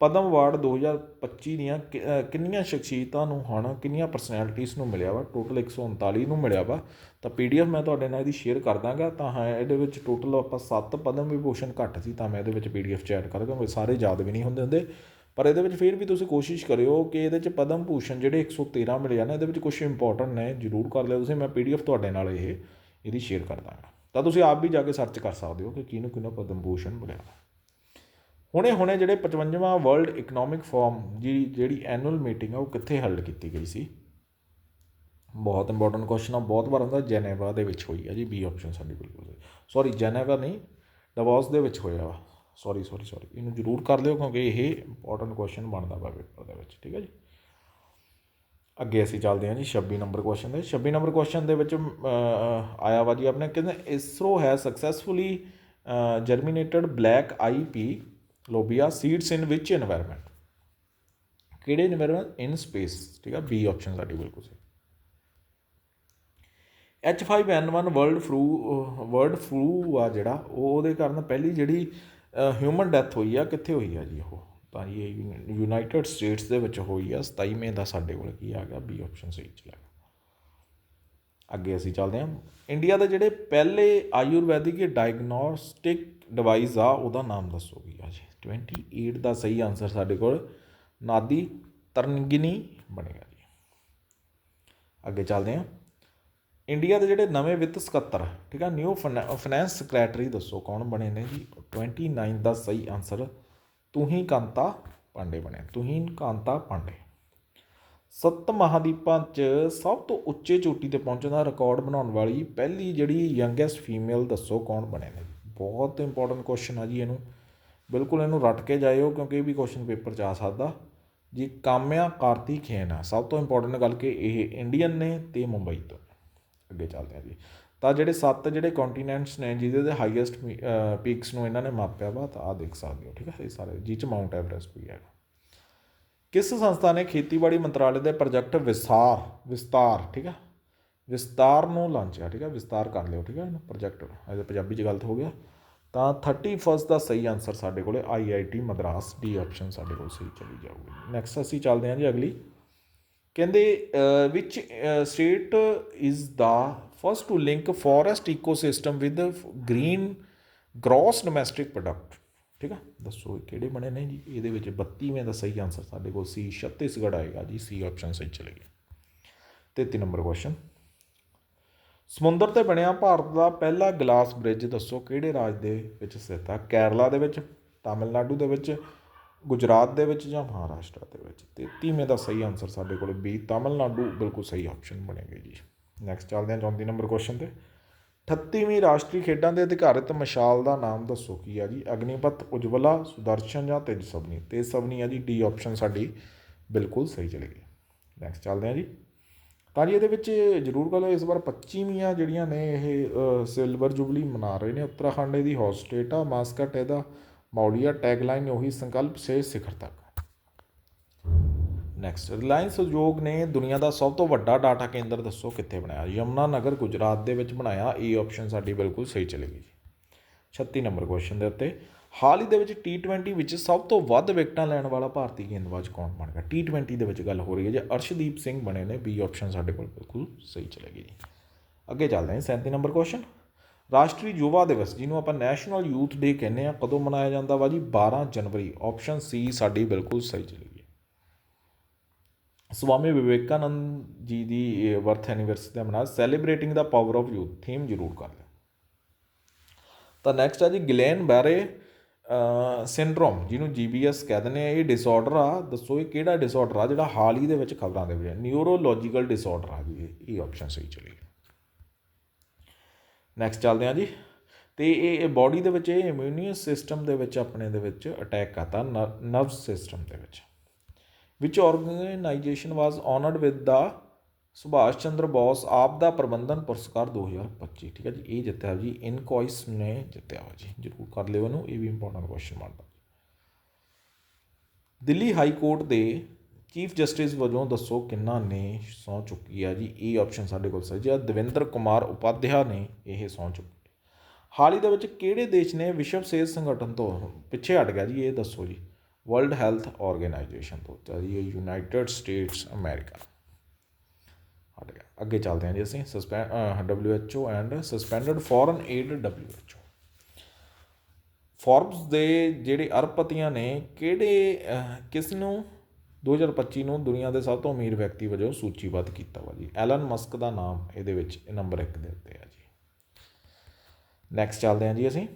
ਪਦਮ ਅਵਾਰਡ 2025 ਦੀਆਂ ਕਿ- ਕਿੰਨੀਆਂ ਸ਼ਖਸੀਅਤਾਂ ਨੂੰ ਹਨ ਕਿੰਨੀਆਂ ਪਰਸਨੈਲਿਟੀਜ਼ ਨੂੰ ਮਿਲਿਆ ਵਾ? ਟੋਟਲ 139 ਨੂੰ ਮਿਲਿਆ ਵਾ। ਤਾਂ ਪੀਡੀਐਫ ਮੈਂ ਤੁਹਾਡੇ ਨਾਲ ਇਹਦੀ ਸ਼ੇਅਰ ਕਰ ਦਾਂਗਾ। ਤਾਂ ਹਾਂ, ਇਹਦੇ ਵਿੱਚ ਟੋਟਲ ਆਪਾਂ 7 ਪਦਮ ਵਿਭੂਸ਼ਣ ਘੱਟ ਸੀ, ਤਾਂ ਮੈਂ ਇਹਦੇ ਵਿੱਚ ਪੀਡੀਐਫ ਚ ਐਡ ਕਰ ਕਿਉਂਕਿ ਸਾਰੇ ਯਾਦ ਵੀ ਨਹੀਂ ਹੁੰਦੇ ਹੁੰਦੇ। ਪਰ ਇਹਦੇ ਵਿੱਚ ਫਿਰ ਵੀ ਤੁਸੀਂ ਕੋਸ਼ਿਸ਼ ਕਰਿਓ ਕਿ ਇਹਦੇ ਚ ਪਦਮ ਭੂਸ਼ਣ ਜਿਹੜੇ 113 ਮਿਲੇ ਆ ਨਾ, ਇਹਦੇ ਵਿੱਚ ਕੁਝ ਇੰਪੋਰਟੈਂਟ ਨੇ, ਜਰੂਰ ਕਰ ਲਿਓ ਤੁਸੀਂ। ਮੈਂ ਪੀਡੀਐਫ ਤੁਹਾਡੇ ਨਾਲ ਇਹ, ਇਹਦੀ ਸ਼ੇਅਰ ਕਰ ਦਾਂਗਾ। ਤਾਂ ਤੁਸੀਂ ਆਪ ਵੀ ਜਾ ਕੇ ਸਰਚ ਕਰ ਸਕਦੇ ਹੋ ਕਿ ਕਿਹਨੂੰ ਕਿਹਨੂੰ ਪਦਮ ਭੂਸ਼ਣ ਮਿਲਿਆ। ਹੁਣੇ ਹੁਣੇ ਜਿਹੜੇ 55ਵਾਂ ਵਰਲਡ ਇਕਨੋਮਿਕ ਫੋਰਮ ਜੀ ਜਿਹੜੀ ਐਨੂਅਲ ਮੀਟਿੰਗ ਆ, ਉਹ ਕਿੱਥੇ ਹੈਲਡ ਕੀਤੀ ਗਈ ਸੀ? ਬਹੁਤ ਇੰਪੋਰਟੈਂਟ ਕੁਐਸਚਨ ਆ, ਬਹੁਤ ਵਾਰ ਆਉਂਦਾ ਜੈਨੇਵਾ ਦੇ ਵਿੱਚ ਹੋਈ ਆ ਜੀ ਬੀ ਆਪਸ਼ਨ ਸਾਡੀ ਬਿਲਕੁਲ ਸੌਰੀ ਜੈਨੇਵਾ ਨਹੀਂ ਡਵਾਸ ਦੇ ਵਿੱਚ ਹੋਇਆ ਵਾ। ਸੌਰੀ ਸੌਰੀ ਸੌਰੀ ਇਹਨੂੰ ਜ਼ਰੂਰ ਕਰ ਲਿਓ, ਕਿਉਂਕਿ ਇਹ ਇੰਪੋਰਟੈਂਟ ਕੁਐਸਚਨ ਬਣਦਾ ਵਾ ਪੇਪਰ ਦੇ ਵਿੱਚ, ਠੀਕ ਹੈ ਜੀ? ਅੱਗੇ ਅਸੀਂ ਚੱਲਦੇ ਹਾਂ ਜੀ 26 ਨੰਬਰ ਕੁਐਸਚਨ ਦੇ 26 ਨੰਬਰ ਕੁਐਸਚਨ ਦੇ ਵਿੱਚ ਆਇਆ ਵਾ ਜੀ ਆਪਣੇ, ਕਹਿੰਦੇ, ਇਸਰੋ ਹੈ successfully germinated black eye pea ਲੋਬੀਆ seeds in which environment ਕਿਹੜੇ এনवायरमेंट ਇਨ ਸਪੇਸ ਠੀਕ ਆ? ਬੀ ਆਪਸ਼ਨ ਸਾਡੀ ਬਿਲਕੁਲ ਸਹੀ H5N1 world flu world flu ਆ ਜਿਹੜਾ, ਉਹ ਉਹਦੇ ਕਾਰਨ ਪਹਿਲੀ ਜਿਹੜੀ ਹਿਊਮਨ ਡੈਥ ਹੋਈ ਆ, ਕਿੱਥੇ ਹੋਈ ਆ ਜੀ ਉਹ? ਤਾਂ ਇਹ ਯੂਨਾਈਟਿਡ ਸਟੇਟਸ ਦੇ ਵਿੱਚ ਹੋਈ ਆ 27 ਮਈ ਦਾ ਸਾਡੇ ਕੋਲ ਕੀ ਆ ਗਿਆ? ਬੀ ਆਪਸ਼ਨ ਸਹੀ ਚਲਾ ਅੱਗੇ ਅਸੀਂ ਚੱਲਦੇ ਹਾਂ। ਇੰਡੀਆ ਦੇ ਜਿਹੜੇ ਪਹਿਲੇ ਆਯੁਰਵੈਦਿਕ ਡਾਇਗਨੋਸਟਿਕ ਡਿਵਾਈਸ ਆ, ਉਹਦਾ ਨਾਮ ਦੱਸੋ ਵੀ ਆ ਜੀ। 28 ਦਾ ਸਹੀ ਆਨਸਰ ਸਾਡੇ ਕੋਲ ਨਾਦੀ ਤਰਨਗਿਨੀ ਬਣੇਗਾ ਜੀ। ਅੱਗੇ ਚੱਲਦੇ ਹਾਂ। ਇੰਡੀਆ ਦੇ ਜਿਹੜੇ ਨਵੇਂ ਵਿੱਤ ਸਕੱਤਰ, ਠੀਕ ਆ ਨਿਊ ਫਾਈਨੈਂਸ ਸੈਕਟਰੀ ਦੱਸੋ ਕੌਣ ਬਣੇ ਨੇ ਜੀ? 29 ਦਾ ਸਹੀ ਆਨਸਰ ਤੁਹੀਂ ਕਾਂਤਾ ਪਾਂਡੇ ਬਣਿਆ ਤੁਹੀਂ ਕਾਂਤਾ ਪਾਂਡੇ। ਸੱਤ ਮਹਾਦੀਪਾਂ 'ਚ ਸਭ ਤੋਂ ਉੱਚੇ ਚੋਟੀ ਤੇ ਪਹੁੰਚਣ ਦਾ ਰਿਕਾਰਡ ਬਣਾਉਣ ਵਾਲੀ ਪਹਿਲੀ ਜਿਹੜੀ ਯੰਗੈਸਟ ਫੀਮੇਲ ਦੱਸੋ ਕੌਣ ਬਣੇ ਨੇ? ਬਹੁਤ ਇੰਪੋਰਟੈਂਟ ਕੁਐਸਚਨ ਆ ਜੀ ਇਹਨੂੰ। ਬਿਲਕੁਲ ਇਹਨੂੰ ਰੱਟ ਕੇ ਜਾਇਓ ਕਿਉਂਕਿ ਇਹ ਵੀ ਕੁਐਸਚਨ ਪੇਪਰ 'ਚ ਆ ਸਕਦਾ। ਜੀ, ਕਾਮਿਆ ਕਾਰਤੀਕੇਨ ਆ। ਸਭ ਤੋਂ ਇੰਪੋਰਟੈਂਟ ਗੱਲ ਕਿ ਇਹ ਇੰਡੀਅਨ ਨੇ ਤੇ ਮੁੰਬਈ ਤੋਂ। ਅੱਗੇ ਚੱਲਦੇ ਆ ਜੀ। ਤਾਂ ਜਿਹੜੇ ਸੱਤ ਜਿਹੜੇ ਕੰਟੀਨੈਂਟਸ ਨੇ ਜਿਹਦੇ ਦੇ ਹਾਈਐਸਟ ਪੀਕਸ ਨੂੰ ਇਹਨਾਂ ਨੇ ਮਾਪਿਆ ਵਾ, ਤਾਂ ਆ ਦੇਖ ਸਕਦੇ ਹੋ, ਠੀਕ ਹੈ ਇਹ ਸਾਰੇ ਜਿਹ ਚ ਮਾਊਂਟ ਐਵਰੈਸਟ ਵੀ ਹੈਗਾ। ਕਿਸ ਸੰਸਥਾ ਨੇ ਖੇਤੀਬਾੜੀ ਮੰਤਰਾਲੇ ਦੇ ਪ੍ਰੋਜੈਕਟ ਵਿਸਥਾਰ ਵਿਸਤਾਰ, ਠੀਕ ਹੈ ਵਿਸਤਾਰ ਨੂੰ ਲਾਂਚਿਆ ਠੀਕ ਹੈ ਵਿਸਤਾਰ ਕਰ ਲਿਓ, ਠੀਕ ਹੈ ਇਹਨੂੰ ਪ੍ਰੋਜੈਕਟ ਇਹਦੇ ਪੰਜਾਬੀ ਚ ਗਲਤ ਹੋ ਗਿਆ। ਤਾਂ 31 ਦਾ ਸਹੀ ਆਨਸਰ ਸਾਡੇ ਕੋਲੇ ਆਈਆਈਟੀ ਮਦਰਾਸ ਡੀ ਆਪਸ਼ਨ ਸਾਡੇ ਕੋਲ ਸਹੀ ਚਲੀ ਜਾਊਗੀ। ਨੈਕਸਟ ਅਸੀਂ ਚੱਲਦੇ ਹਾਂ ਜੀ ਅਗਲੀ। ਕਹਿੰਦੇ which state is the first to link forest ecosystem with green gross domestic product ਠੀਕ ਆ? ਦੱਸੋ ਇਹ ਕਿਹੜੇ ਬਣੇ ਨੇ ਜੀ? ਇਹਦੇ ਵਿੱਚ 32ਵੇਂ ਦਾ ਸਹੀ ਆਨਸਰ ਸਾਡੇ ਕੋਲ ਸੀ, ਛੱਤੀਸਗੜ੍ਹ ਆਏਗਾ ਜੀ ਸੀ ਆਪਸ਼ਨ ਸਹੀ ਚਲੇਗੀ 33 ਨੰਬਰ ਕੁਐਸਚਨ ਸਮੁੰਦਰ ਤੇ ਬਣਿਆ ਭਾਰਤ ਦਾ ਪਹਿਲਾ ਗਲਾਸ ਬ੍ਰਿਜ ਦੱਸੋ ਕਿਹੜੇ ਰਾਜ ਦੇ ਵਿੱਚ ਸਥਿਤ ਆ? ਕੇਰਲਾ ਦੇ ਵਿੱਚ, ਤਾਮਿਲਨਾਡੂ ਦੇ ਵਿੱਚ, ਗੁਜਰਾਤ ਦੇ ਵਿੱਚ ਜਾਂ ਮਹਾਰਾਸ਼ਟਰ ਦੇ ਵਿੱਚ? 33ਵੇਂ ਦਾ ਸਹੀ ਆਨਸਰ ਸਾਡੇ ਕੋਲ ਬੀ ਤਾਮਿਲਨਾਡੂ। ਬਿਲਕੁਲ ਸਹੀ ਆਪਸ਼ਨ ਬਣੇਗਾ ਜੀ। ਨੈਕਸਟ ਚੱਲਦੇ ਹਾਂ 34 ਨੰਬਰ ਕੁਐਸਚਨ ਤੇ। 38ਵੀਂ ਰਾਸ਼ਟਰੀ ਖੇਡਾਂ ਦੇ ਅਧਿਕਾਰਿਤ ਮਸ਼ਾਲ ਦਾ ਨਾਮ ਦੱਸੋ ਕੀ ਆ ਜੀ? ਅਗਨੀਪਤ ਉਜਵਲਾ, ਸੁਦਰਸ਼ਨ ਜਾਂ ਤੇਜ ਸਬਨੀ ਤੇਜ ਸਬਨੀ ਆ ਜੀ ਡੀ ਆਪਸ਼ਨ ਸਾਡੀ ਬਿਲਕੁਲ ਸਹੀ ਚਲੇਗੀ ਨੈਕਸਟ ਚੱਲਦੇ ਹਾਂ ਜੀ। ਤਾਂ ਜੀ ਇਹਦੇ ਵਿੱਚ ਜ਼ਰੂਰ ਗੱਲ ਇਸ ਵਾਰ 25ਵੀਆਂ ਜਿਹੜੀਆਂ ਨੇ ਇਹ ਸਿਲਵਰ ਜੁਬਲੀ ਮਨਾ ਰਹੇ ਨੇ। ਉੱਤਰਾਖੰਡ ਇਹਦੀ ਹੌਟ ਸਟੇਟ ਆ, ਮਾਸਕਟ ਇਹਦਾ ਮੌਲੀਆ ਟੈਗਲਾਈਨ ਉਹੀ ਸੰਕਲਪ ਸੇ ਸਿਖਰ ਤੱਕ। ਨੈਕਸਟ ਰਿਲਾਇੰਸ ਉਦਯੋਗ ਨੇ ਦੁਨੀਆ ਦਾ ਸਭ ਤੋਂ ਵੱਡਾ ਡਾਟਾ ਕੇਂਦਰ ਦੱਸੋ ਕਿੱਥੇ ਬਣਾਇਆ? ਯਮਨਾ ਨਗਰ ਗੁਜਰਾਤ ਦੇ ਵਿੱਚ ਬਣਾਇਆ, ਇਹ ਆਪਸ਼ਨ ਸਾਡੀ ਬਿਲਕੁਲ ਸਹੀ ਚਲੇਗੀ ਜੀ। 36 ਨੰਬਰ ਕੁਐਸਚਨ ਦੇ ਉੱਤੇ ਹਾਲ ਹੀ ਦੇ ਵਿੱਚ T20 ਵਿੱਚ ਸਭ ਤੋਂ ਵੱਧ ਵਿਕਟਾਂ ਲੈਣ ਵਾਲਾ ਭਾਰਤੀ ਗੇਂਦਬਾਜ਼ ਕੌਣ ਬਣ ਗਿਆ? T20 ਦੇ ਵਿੱਚ ਗੱਲ ਹੋ ਰਹੀ ਹੈ ਜੇ ਅਰਸ਼ਦੀਪ ਸਿੰਘ ਬਣੇ ਨੇ ਬੀ ਆਪਸ਼ਨ ਸਾਡੇ ਕੋਲ ਬਿਲਕੁਲ ਸਹੀ ਚਲੇਗੀ ਜੀ। ਅੱਗੇ ਚੱਲਦੇ ਹਾਂ 37 ਨੰਬਰ ਕੁਐਸਚਨ ਰਾਸ਼ਟਰੀ ਯੁਵਾ ਦਿਵਸ, ਜਿਹਨੂੰ ਆਪਾਂ ਨੈਸ਼ਨਲ ਯੂਥ ਡੇ ਕਹਿੰਦੇ ਆ ਕਦੋਂ ਮਨਾਇਆ ਜਾਂਦਾ ਵਾ ਜੀ? 12 ਜਨਵਰੀ। ਆਪਸ਼ਨ ਸੀ ਸਾਡੀ ਬਿਲਕੁਲ ਸਹੀ ਚਲੇਗੀ। ਸਵਾਮੀ ਵਿਵੇਕਾਨੰਦ ਜੀ ਦੀ ਬਰਥ ਐਨੀਵਰਸਰੀ ਦਾ ਮਨਾ celebrating the power of youth theme ਜ਼ਰੂਰ ਕਰ ਲਿਓ। ਤਾਂ ਨੈਕਸਟ ਆ ਜੀ ਗਲੇਨ ਬੈਰੇ ਸਿੰਡਰੋਮ ਜਿਹਨੂੰ ਜੀਬੀਐਸ ਕਹਿ ਦਿੰਦੇ ਆ, ਇਹ ਡਿਸਆਰਡਰ ਆ। ਦੱਸੋ ਇਹ ਕਿਹੜਾ ਡਿਸਆਰਡਰ ਆ, ਜਿਹੜਾ ਹਾਲ ਹੀ ਦੇ ਵਿੱਚ ਖਬਰਾਂ ਦੇ ਵਿੱਚ ਨਿਊਰੋਲੋਜੀਕਲ ਡਿਸਆਰਡਰ ਆ ਜੀ। ਇਹ ਆਪਸ਼ਨ ਸਹੀ ਚਲੀ ਨੈਕਸਟ ਚੱਲਦੇ ਆ ਜੀ। ਤੇ ਇਹ ਇਹ ਬਾਡੀ ਦੇ ਵਿੱਚ, ਇਹ ਇਮਿਊਨੀ ਸਿਸਟਮ ਦੇ ਵਿੱਚ, ਆਪਣੇ ਦੇ ਵਿੱਚ ਅਟੈਕ ਕਰਤਾ ਨਰਵ ਸਿਸਟਮ ਦੇ ਵਿੱਚ। Which organisation was honoured with the Subhash Chandra Bose Aapda Prabandhan ਪੁਰਸਕਾਰ 2025 ਠੀਕ ਹੈ ਜੀ? ਇਹ ਜਿੱਤਿਆ ਜੀ, ਇਨਕੋਇਸ ਨੇ ਜਿੱਤਿਆ ਵਾ ਜੀ। ਜਰੂਰ ਕਰ ਲਿਓ ਇਹਨੂੰ, ਇਹ ਵੀ ਇੰਪੋਰਟੈਂਟ ਕੁਐਸਚਨ ਬਣਦਾ। ਦਿੱਲੀ ਹਾਈ ਕੋਰਟ ਦੇ ਚੀਫ ਜਸਟਿਸ ਵਜੋਂ ਦੱਸੋ ਕਿੰਨਾ ਨੇ ਸਹੁੰ ਚੁੱਕੀ ਆ ਜੀ? ਇਹ ਆਪਸ਼ਨ ਸਾਡੇ ਕੋਲ ਸਹੀ ਹੈ ਦਵਿੰਦਰ ਕੁਮਾਰ ਉਪਾਧਿਆ ਨੇ ਇਹ ਸਹੁੰ ਚੁੱਕੀ। ਹਾਲ ਹੀ ਦੇ ਵਿੱਚ ਕਿਹੜੇ ਦੇਸ਼ ਨੇ ਵਿਸ਼ਵ ਸਿਹਤ ਸੰਗਠਨ ਤੋਂ ਪਿੱਛੇ ਹਟ ਗਿਆ ਜੀ? ਇਹ ਦੱਸੋ ਜੀ। ਵਰਲਡ ਹੈਲਥ ਆਰਗੇਨਾਈਜੇਸ਼ਨ ਤੋਂ। ਜੀ ਯੂਨਾਈਟਿਡ ਸਟੇਟਸ ਅਮਰੀਕਾ ਹਟ ਗਿਆ। ਅੱਗੇ ਚੱਲਦੇ ਹਾਂ ਜੀ ਅਸੀਂ। Suspend WHO and suspended foreign aid WHO Forbes ਦੇ ਜਿਹੜੇ ਅਰਬਪਤੀਆਂ ਨੇ, ਕਿਹੜੇ ਕਿਸ ਨੂੰ? 2025 ਨੂੰ ਦੁਨੀਆ ਦੇ ਸਭ ਤੋਂ ਅਮੀਰ ਵਿਅਕਤੀ ਵਜੋਂ ਸੂਚੀਬੱਧ ਕੀਤਾ ਵਾ ਜੀ। ਐਲਨ ਮਸਕ ਦਾ ਨਾਮ, ਇਹਦੇ ਵਿੱਚ ਨੰਬਰ 1 ਦੇ ਉੱਤੇ ਆ ਜੀ। ਨੈਕਸਟ ਚੱਲਦੇ ਹਾਂ ਜੀ ਅਸੀਂ।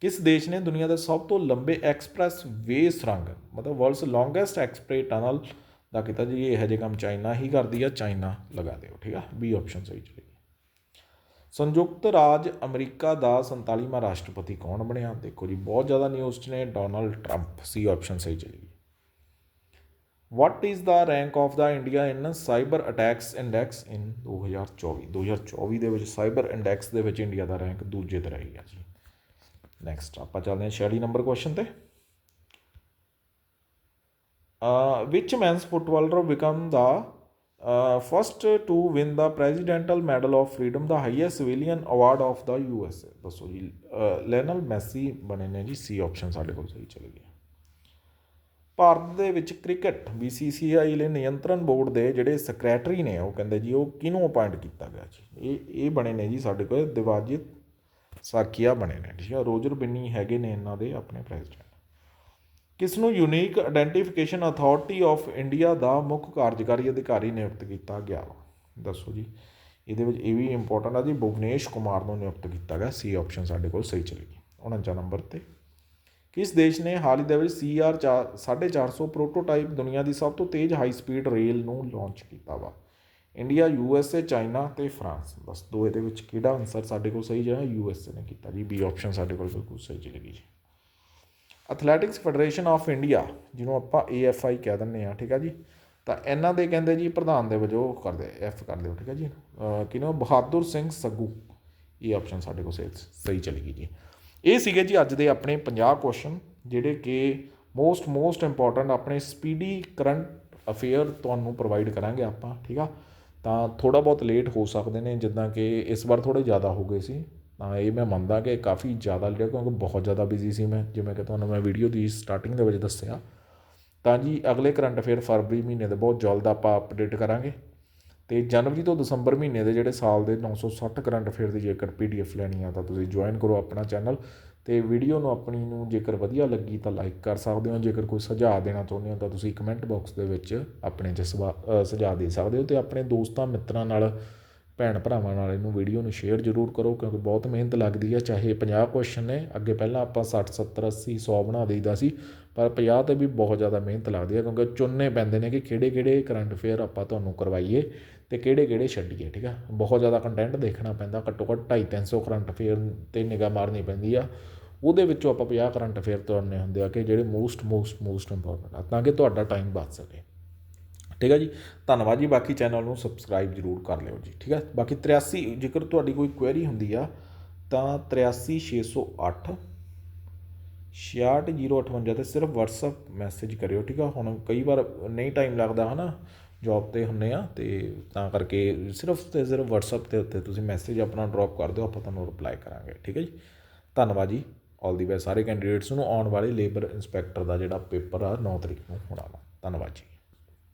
ਕਿਸ ਦੇਸ਼ ਨੇ ਦੁਨੀਆ ਦੇ ਸਭ ਤੋਂ ਲੰਬੇ ਐਕਸਪ੍ਰੈਸ ਵੇ ਸੁਰੰਗ ਮਤਲਬ ਵਰਲਡਸ ਲੌਂਗੈਸਟ ਐਕਸਪ੍ਰੈਸ ਟਨਲ ਦਾ ਕੀਤਾ ਜੀ ਇਹ ਜਿਹੇ ਕੰਮ ਚਾਈਨਾ ਹੀ ਕਰਦੀ ਆ, ਚਾਈਨਾ ਲਗਾ ਦਿਓ, ਠੀਕ ਆ? ਬੀ ਆਪਸ਼ਨ ਸਹੀ ਚਲੇਗੀ ਸੰਯੁਕਤ ਰਾਜ ਅਮਰੀਕਾ ਦਾ 47ਵਾਂ ਰਾਸ਼ਟਰਪਤੀ ਕੌਣ ਬਣਿਆ? ਦੇਖੋ ਜੀ, ਬਹੁਤ ਜ਼ਿਆਦਾ ਨਿਊਜ਼ 'ਚ ਨੇ ਡੋਨਲਡ ਟਰੰਪ ਸੀ ਆਪਸ਼ਨ ਸਹੀ ਚਲੇਗੀ what is the rank of the India in cyber attacks index in 2024 2024 ਦੇ ਵਿੱਚ ਸਾਈਬਰ ਇੰਡੈਕਸ ਦੇ ਵਿੱਚ ਇੰਡੀਆ ਦਾ ਰੈਂਕ ਦੂਜੇ ਤੇ ਰਹੀ ਆ ਜੀ। ਨੈਕਸਟ ਆਪਾਂ ਚੱਲਦੇ ਹਾਂ 46 ਨੰਬਰ ਕੁਐਸਚਨ ਤੇ। Which men's footballer become the first to win the presidential medal of freedom the highest civilian award of the USA ਦੱਸੋ ਜੀ ਲੈਨਲ ਮੈਸੀ ਬਣੇ ਨੇ ਜੀ ਸੀ ਆਪਸ਼ਨ ਸਾਡੇ ਕੋਲ ਸਹੀ ਚਲੇ ਗਿਆ। ਭਾਰਤ ਦੇ ਵਿੱਚ ਕ੍ਰਿਕਟ BCCI ਲਈ ਨਿਯੰਤਰਣ ਬੋਰਡ ਦੇ ਜਿਹੜੇ ਸੈਕਟਰੀ ਨੇ, ਉਹ ਕਹਿੰਦੇ ਜੀ, ਉਹ ਕਿਹਨੂੰ ਅਪਾਇੰਟ ਕੀਤਾ ਗਿਆ ਜੀ? ਇਹ ਇਹ ਬਣੇ ਨੇ ਜੀ ਸਾਡੇ ਕੋਲ, ਦਿਵਾਜਿਤ ਸਾਕੀਆ ਬਣੇ ਨੇ ਠੀਕ ਹੈ ਰੋਜਰ ਬਿੰਨੀ ਹੈਗੇ ਨੇ ਇਹਨਾਂ ਦੇ ਆਪਣੇ ਪ੍ਰੈਜ਼ੀਡੈਂਟ ਕਿਸ ਨੂੰ unique identification authority of India ਦਾ ਮੁੱਖ ਕਾਰਜਕਾਰੀ ਅਧਿਕਾਰੀ ਨਿਯੁਕਤ ਕੀਤਾ ਗਿਆ ਦੱਸੋ ਜੀ। ਇਹਦੇ ਵਿੱਚ ਇਹ ਵੀ ਇੰਪੋਰਟੈਂਟ ਆ ਜੀ, ਭੁਵਨੇਸ਼ ਕੁਮਾਰ ਨੂੰ ਨਿਯੁਕਤ ਕੀਤਾ ਗਿਆ। ਸੀ ਆਪਸ਼ਨ ਸਾਡੇ ਕੋਲ ਸਹੀ ਚਲੇਗੀ 49 ਨੰਬਰ ਤੇ। ਕਿਸ ਦੇਸ਼ ਨੇ ਹਾਲ ਹੀ ਦੇ ਵਿੱਚ CR 450 ਪ੍ਰੋਟੋਟਾਈਪ ਦੁਨੀਆ ਦੀ ਸਭ ਤੋਂ ਤੇਜ਼ ਹਾਈ ਸਪੀਡ ਰੇਲ ਨੂੰ ਲਾਂਚ ਕੀਤਾ ਵਾ? India U S A China ਤੇ ਫਰਾਂਸ ਬਸ ਦੋ ਇਹਦੇ ਵਿੱਚ ਕਿਹੜਾ ਆਨਸਰ ਸਾਡੇ ਕੋਲ ਸਹੀ ਜਿਹੜਾ ਯੂ ਐੱਸ ਏ ਨੇ ਕੀਤਾ ਜੀ? ਬੀ ਆਪਸ਼ਨ ਸਾਡੇ ਕੋਲ ਬਿਲਕੁਲ ਸਹੀ ਚਲੇਗੀ ਜੀ। ਐਥਲੈਟਿਕਸ ਫੈਡਰੇਸ਼ਨ ਆਫ ਇੰਡੀਆ ਜਿਹਨੂੰ ਆਪਾਂ AFI ਕਹਿ ਦਿੰਦੇ ਆ ਠੀਕ ਆ ਜੀ? ਤਾਂ ਇਹਨਾਂ ਦੇ ਕਹਿੰਦੇ ਜੀ, ਪ੍ਰਧਾਨ ਦੇ ਵਜੋਂ ਕਰਦੇ ਐਫ ਕਰ ਲਿਓ ਠੀਕ ਹੈ ਜੀ? ਕਿਨੋ ਬਹਾਦਰ ਸਿੰਘ ਸੱਗੂ। ਇਹ ਆਪਸ਼ਨ ਸਾਡੇ ਕੋਲ ਸਹੀ ਚਲੇਗੀ ਜੀ। ਇਹ ਸੀਗੇ ਜੀ ਅੱਜ ਦੇ ਆਪਣੇ 50 ਕੁਐਸਚਨ ਜਿਹੜੇ ਕਿ ਮੋਸਟ ਮੋਸਟ ਇੰਪੋਰਟੈਂਟ ਆਪਣੇ ਸਪੀਡੀ ਕਰੰਟ ਅਫੇਅਰ ਤੁਹਾਨੂੰ ਪ੍ਰੋਵਾਈਡ ਕਰਾਂਗੇ ਆਪਾਂ, ਠੀਕ ਆ? ਤਾਂ ਥੋੜਾ ਬਹੁਤ ਲੇਟ ਹੋ ਸਕਦੇ ਨੇ, ਜਿੱਦਾਂ ਕਿ ਇਸ ਵਾਰ ਥੋੜੇ ਜ਼ਿਆਦਾ ਹੋ ਗਏ ਸੀ। ਤਾਂ ਇਹ ਮੈਂ ਮੰਨਦਾ ਕਿ ਕਾਫੀ ਜ਼ਿਆਦਾ ਲਿਆ ਕਿਉਂਕਿ ਬਹੁਤ ਜ਼ਿਆਦਾ ਬਿਜ਼ੀ ਸੀ ਮੈਂ, ਜਿਵੇਂ ਕਿ ਤੁਹਾਨੂੰ ਮੈਂ ਵੀਡੀਓ ਦੀ ਸਟਾਰਟਿੰਗ ਦੇ ਵਿੱਚ ਦੱਸਿਆ। ਤਾਂ ਜੀ ਅਗਲੇ ਕਰੰਟ ਅਫੇਅਰ ਫਰਵਰੀ ਮਹੀਨੇ ਦੇ ਬਹੁਤ ਜਲਦ ਆਪਾਂ ਅਪਡੇਟ ਕਰਾਂਗੇ। ਤੇ ਜਨਵਰੀ ਤੋਂ ਦਸੰਬਰ ਮਹੀਨੇ ਦੇ ਜਿਹੜੇ ਸਾਲ ਦੇ 960 ਕਰੰਟ ਅਫੇਅਰ ਦੀ ਜੇਕਰ ਪੀਡੀਐਫ ਲੈਣੀ ਆ ਤਾਂ ਤੁਸੀਂ ਜੁਆਇਨ ਕਰੋ ਆਪਣਾ ਚੈਨਲ ਤੇ ਵੀਡੀਓ ਨੂੰ ਆਪਣੀ ਨੂੰ ਜੇਕਰ ਵਧੀਆ ਲੱਗੀ ਤਾਂ ਲਾਈਕ ਕਰ ਸਕਦੇ ਹੋ, ਜੇਕਰ ਕੋਈ ਸੁਝਾਅ ਦੇਣਾ ਚਾਹੁੰਦੇ ਹੋ ਤਾਂ ਤੁਸੀਂ ਕਮੈਂਟ ਬਾਕਸ ਦੇ ਵਿੱਚ ਆਪਣੇ ਸੁਝਾਅ ਦੇ ਸਕਦੇ ਹੋ। ਤੇ ਆਪਣੇ ਦੋਸਤਾਂ ਮਿੱਤਰਾਂ ਨਾਲ ਭੈਣ ਭਰਾਵਾਂ ਨਾਲ ਇਹਨੂੰ ਵੀਡੀਓ ਨੂੰ ਸ਼ੇਅਰ ਜ਼ਰੂਰ ਕਰੋ, ਕਿਉਂਕਿ ਬਹੁਤ ਮਿਹਨਤ ਲੱਗਦੀ ਆ, ਚਾਹੇ 50 ਕੁਐਸਚਨ ਨੇ, ਅੱਗੇ ਪਹਿਲਾਂ ਆਪਾਂ 60 70 80 100 ਬਣਾ ਦੇਈਦਾ ਸੀ, ਪਰ 50 ਤੇ ਵੀ ਬਹੁਤ ਜ਼ਿਆਦਾ ਮਿਹਨਤ ਲੱਗਦੀ ਹੈ ਕਿਉਂਕਿ ਚੁਣਨੇ ਪੈਂਦੇ ਨੇ ਕਿ ਕਿਹੜੇ ਕਿਹੜੇ ਕਰੰਟ ਅਫੇਅਰ ਆਪਾਂ ਤੁਹਾਨੂੰ ਕਰਵਾਈਏ ਤੇ ਕਿਹੜੇ ਕਿਹੜੇ ਛੱਡੀਏ, ਠੀਕ ਆ? ਬਹੁਤ ਜ਼ਿਆਦਾ ਕੰਟੈਂਟ ਦੇਖਣਾ ਪੈਂਦਾ, ਘੱਟੋ ਘੱਟ 250 300 ਕਰੰਟ ਅਫੇਅਰ ਤੇ ਨਿਗਾਹ ਮਾਰਨੀ ਪੈਂਦੀ ਆ। ਉਹਦੇ ਵਿੱਚੋਂ ਆਪਾਂ 50 ਕਰੰਟ ਅਫੇਅਰ ਤੁਰਨੇ ਹੁੰਦੇ ਆ ਕਿ ਜਿਹੜੇ ਮੋਸਟ ਮੋਸਟ ਮੋਸਟ ਇੰਪੋਰਟੈਂਟ ਆ, ਤਾਂ ਕਿ ਤੁਹਾਡਾ ਟਾਈਮ ਬਚ ਸਕੇ। ਠੀਕ ਹੈ ਜੀ? ਧੰਨਵਾਦ ਜੀ, ਬਾਕੀ ਚੈਨਲ ਨੂੰ ਸਬਸਕ੍ਰਾਈਬ ਜਰੂਰ ਕਰ ਲਿਓ ਜੀ, ਠੀਕ ਹੈ ਬਾਕੀ 83 ਜੇਕਰ ਤੁਹਾਡੀ ਕੋਈ ਕੁਐਰੀ ਹੁੰਦੀ ਆ, ਤਾਂ 83608 66058 ਤੇ ਸਿਰਫ WhatsApp ਮੈਸੇਜ ਕਰਿਓ, ਠੀਕ ਆ? ਹੁਣ ਕਈ ਵਾਰ ਨਹੀਂ ਟਾਈਮ ਲੱਗਦਾ ਹਨਾ ਜੌਬ ਤੇ ਹੁੰਨੇ ਆ, ਤੇ ਤਾਂ ਕਰਕੇ ਸਿਰਫ ਤੇ ਸਿਰਫ WhatsApp 'ਤੇ ਉੱਤੇ ਤੁਸੀਂ ਮੈਸੇਜ ਆਪਣਾ ਡ੍ਰੌਪ ਕਰ ਦਿਓ, ਆਪਾਂ ਤੁਹਾਨੂੰ ਰਿਪਲਾਈ ਕਰਾਂਗੇ, ਠੀਕ ਹੈ ਜੀ? ਧੰਨਵਾਦ ਜੀ ਆਲ ਦੀ ਬੈਸਟ ਸਾਰੇ ਕੈਂਡੀਡੇਟਸ ਨੂੰ ਆਉਣ ਵਾਲੇ ਲੇਬਰ ਇੰਸਪੈਕਟਰ ਦਾ ਜਿਹੜਾ ਪੇਪਰ ਆ 9 ਤਰੀਕ ਨੂੰ ਹੋਣਾ ਵਾ। ਧੰਨਵਾਦ ਜੀ।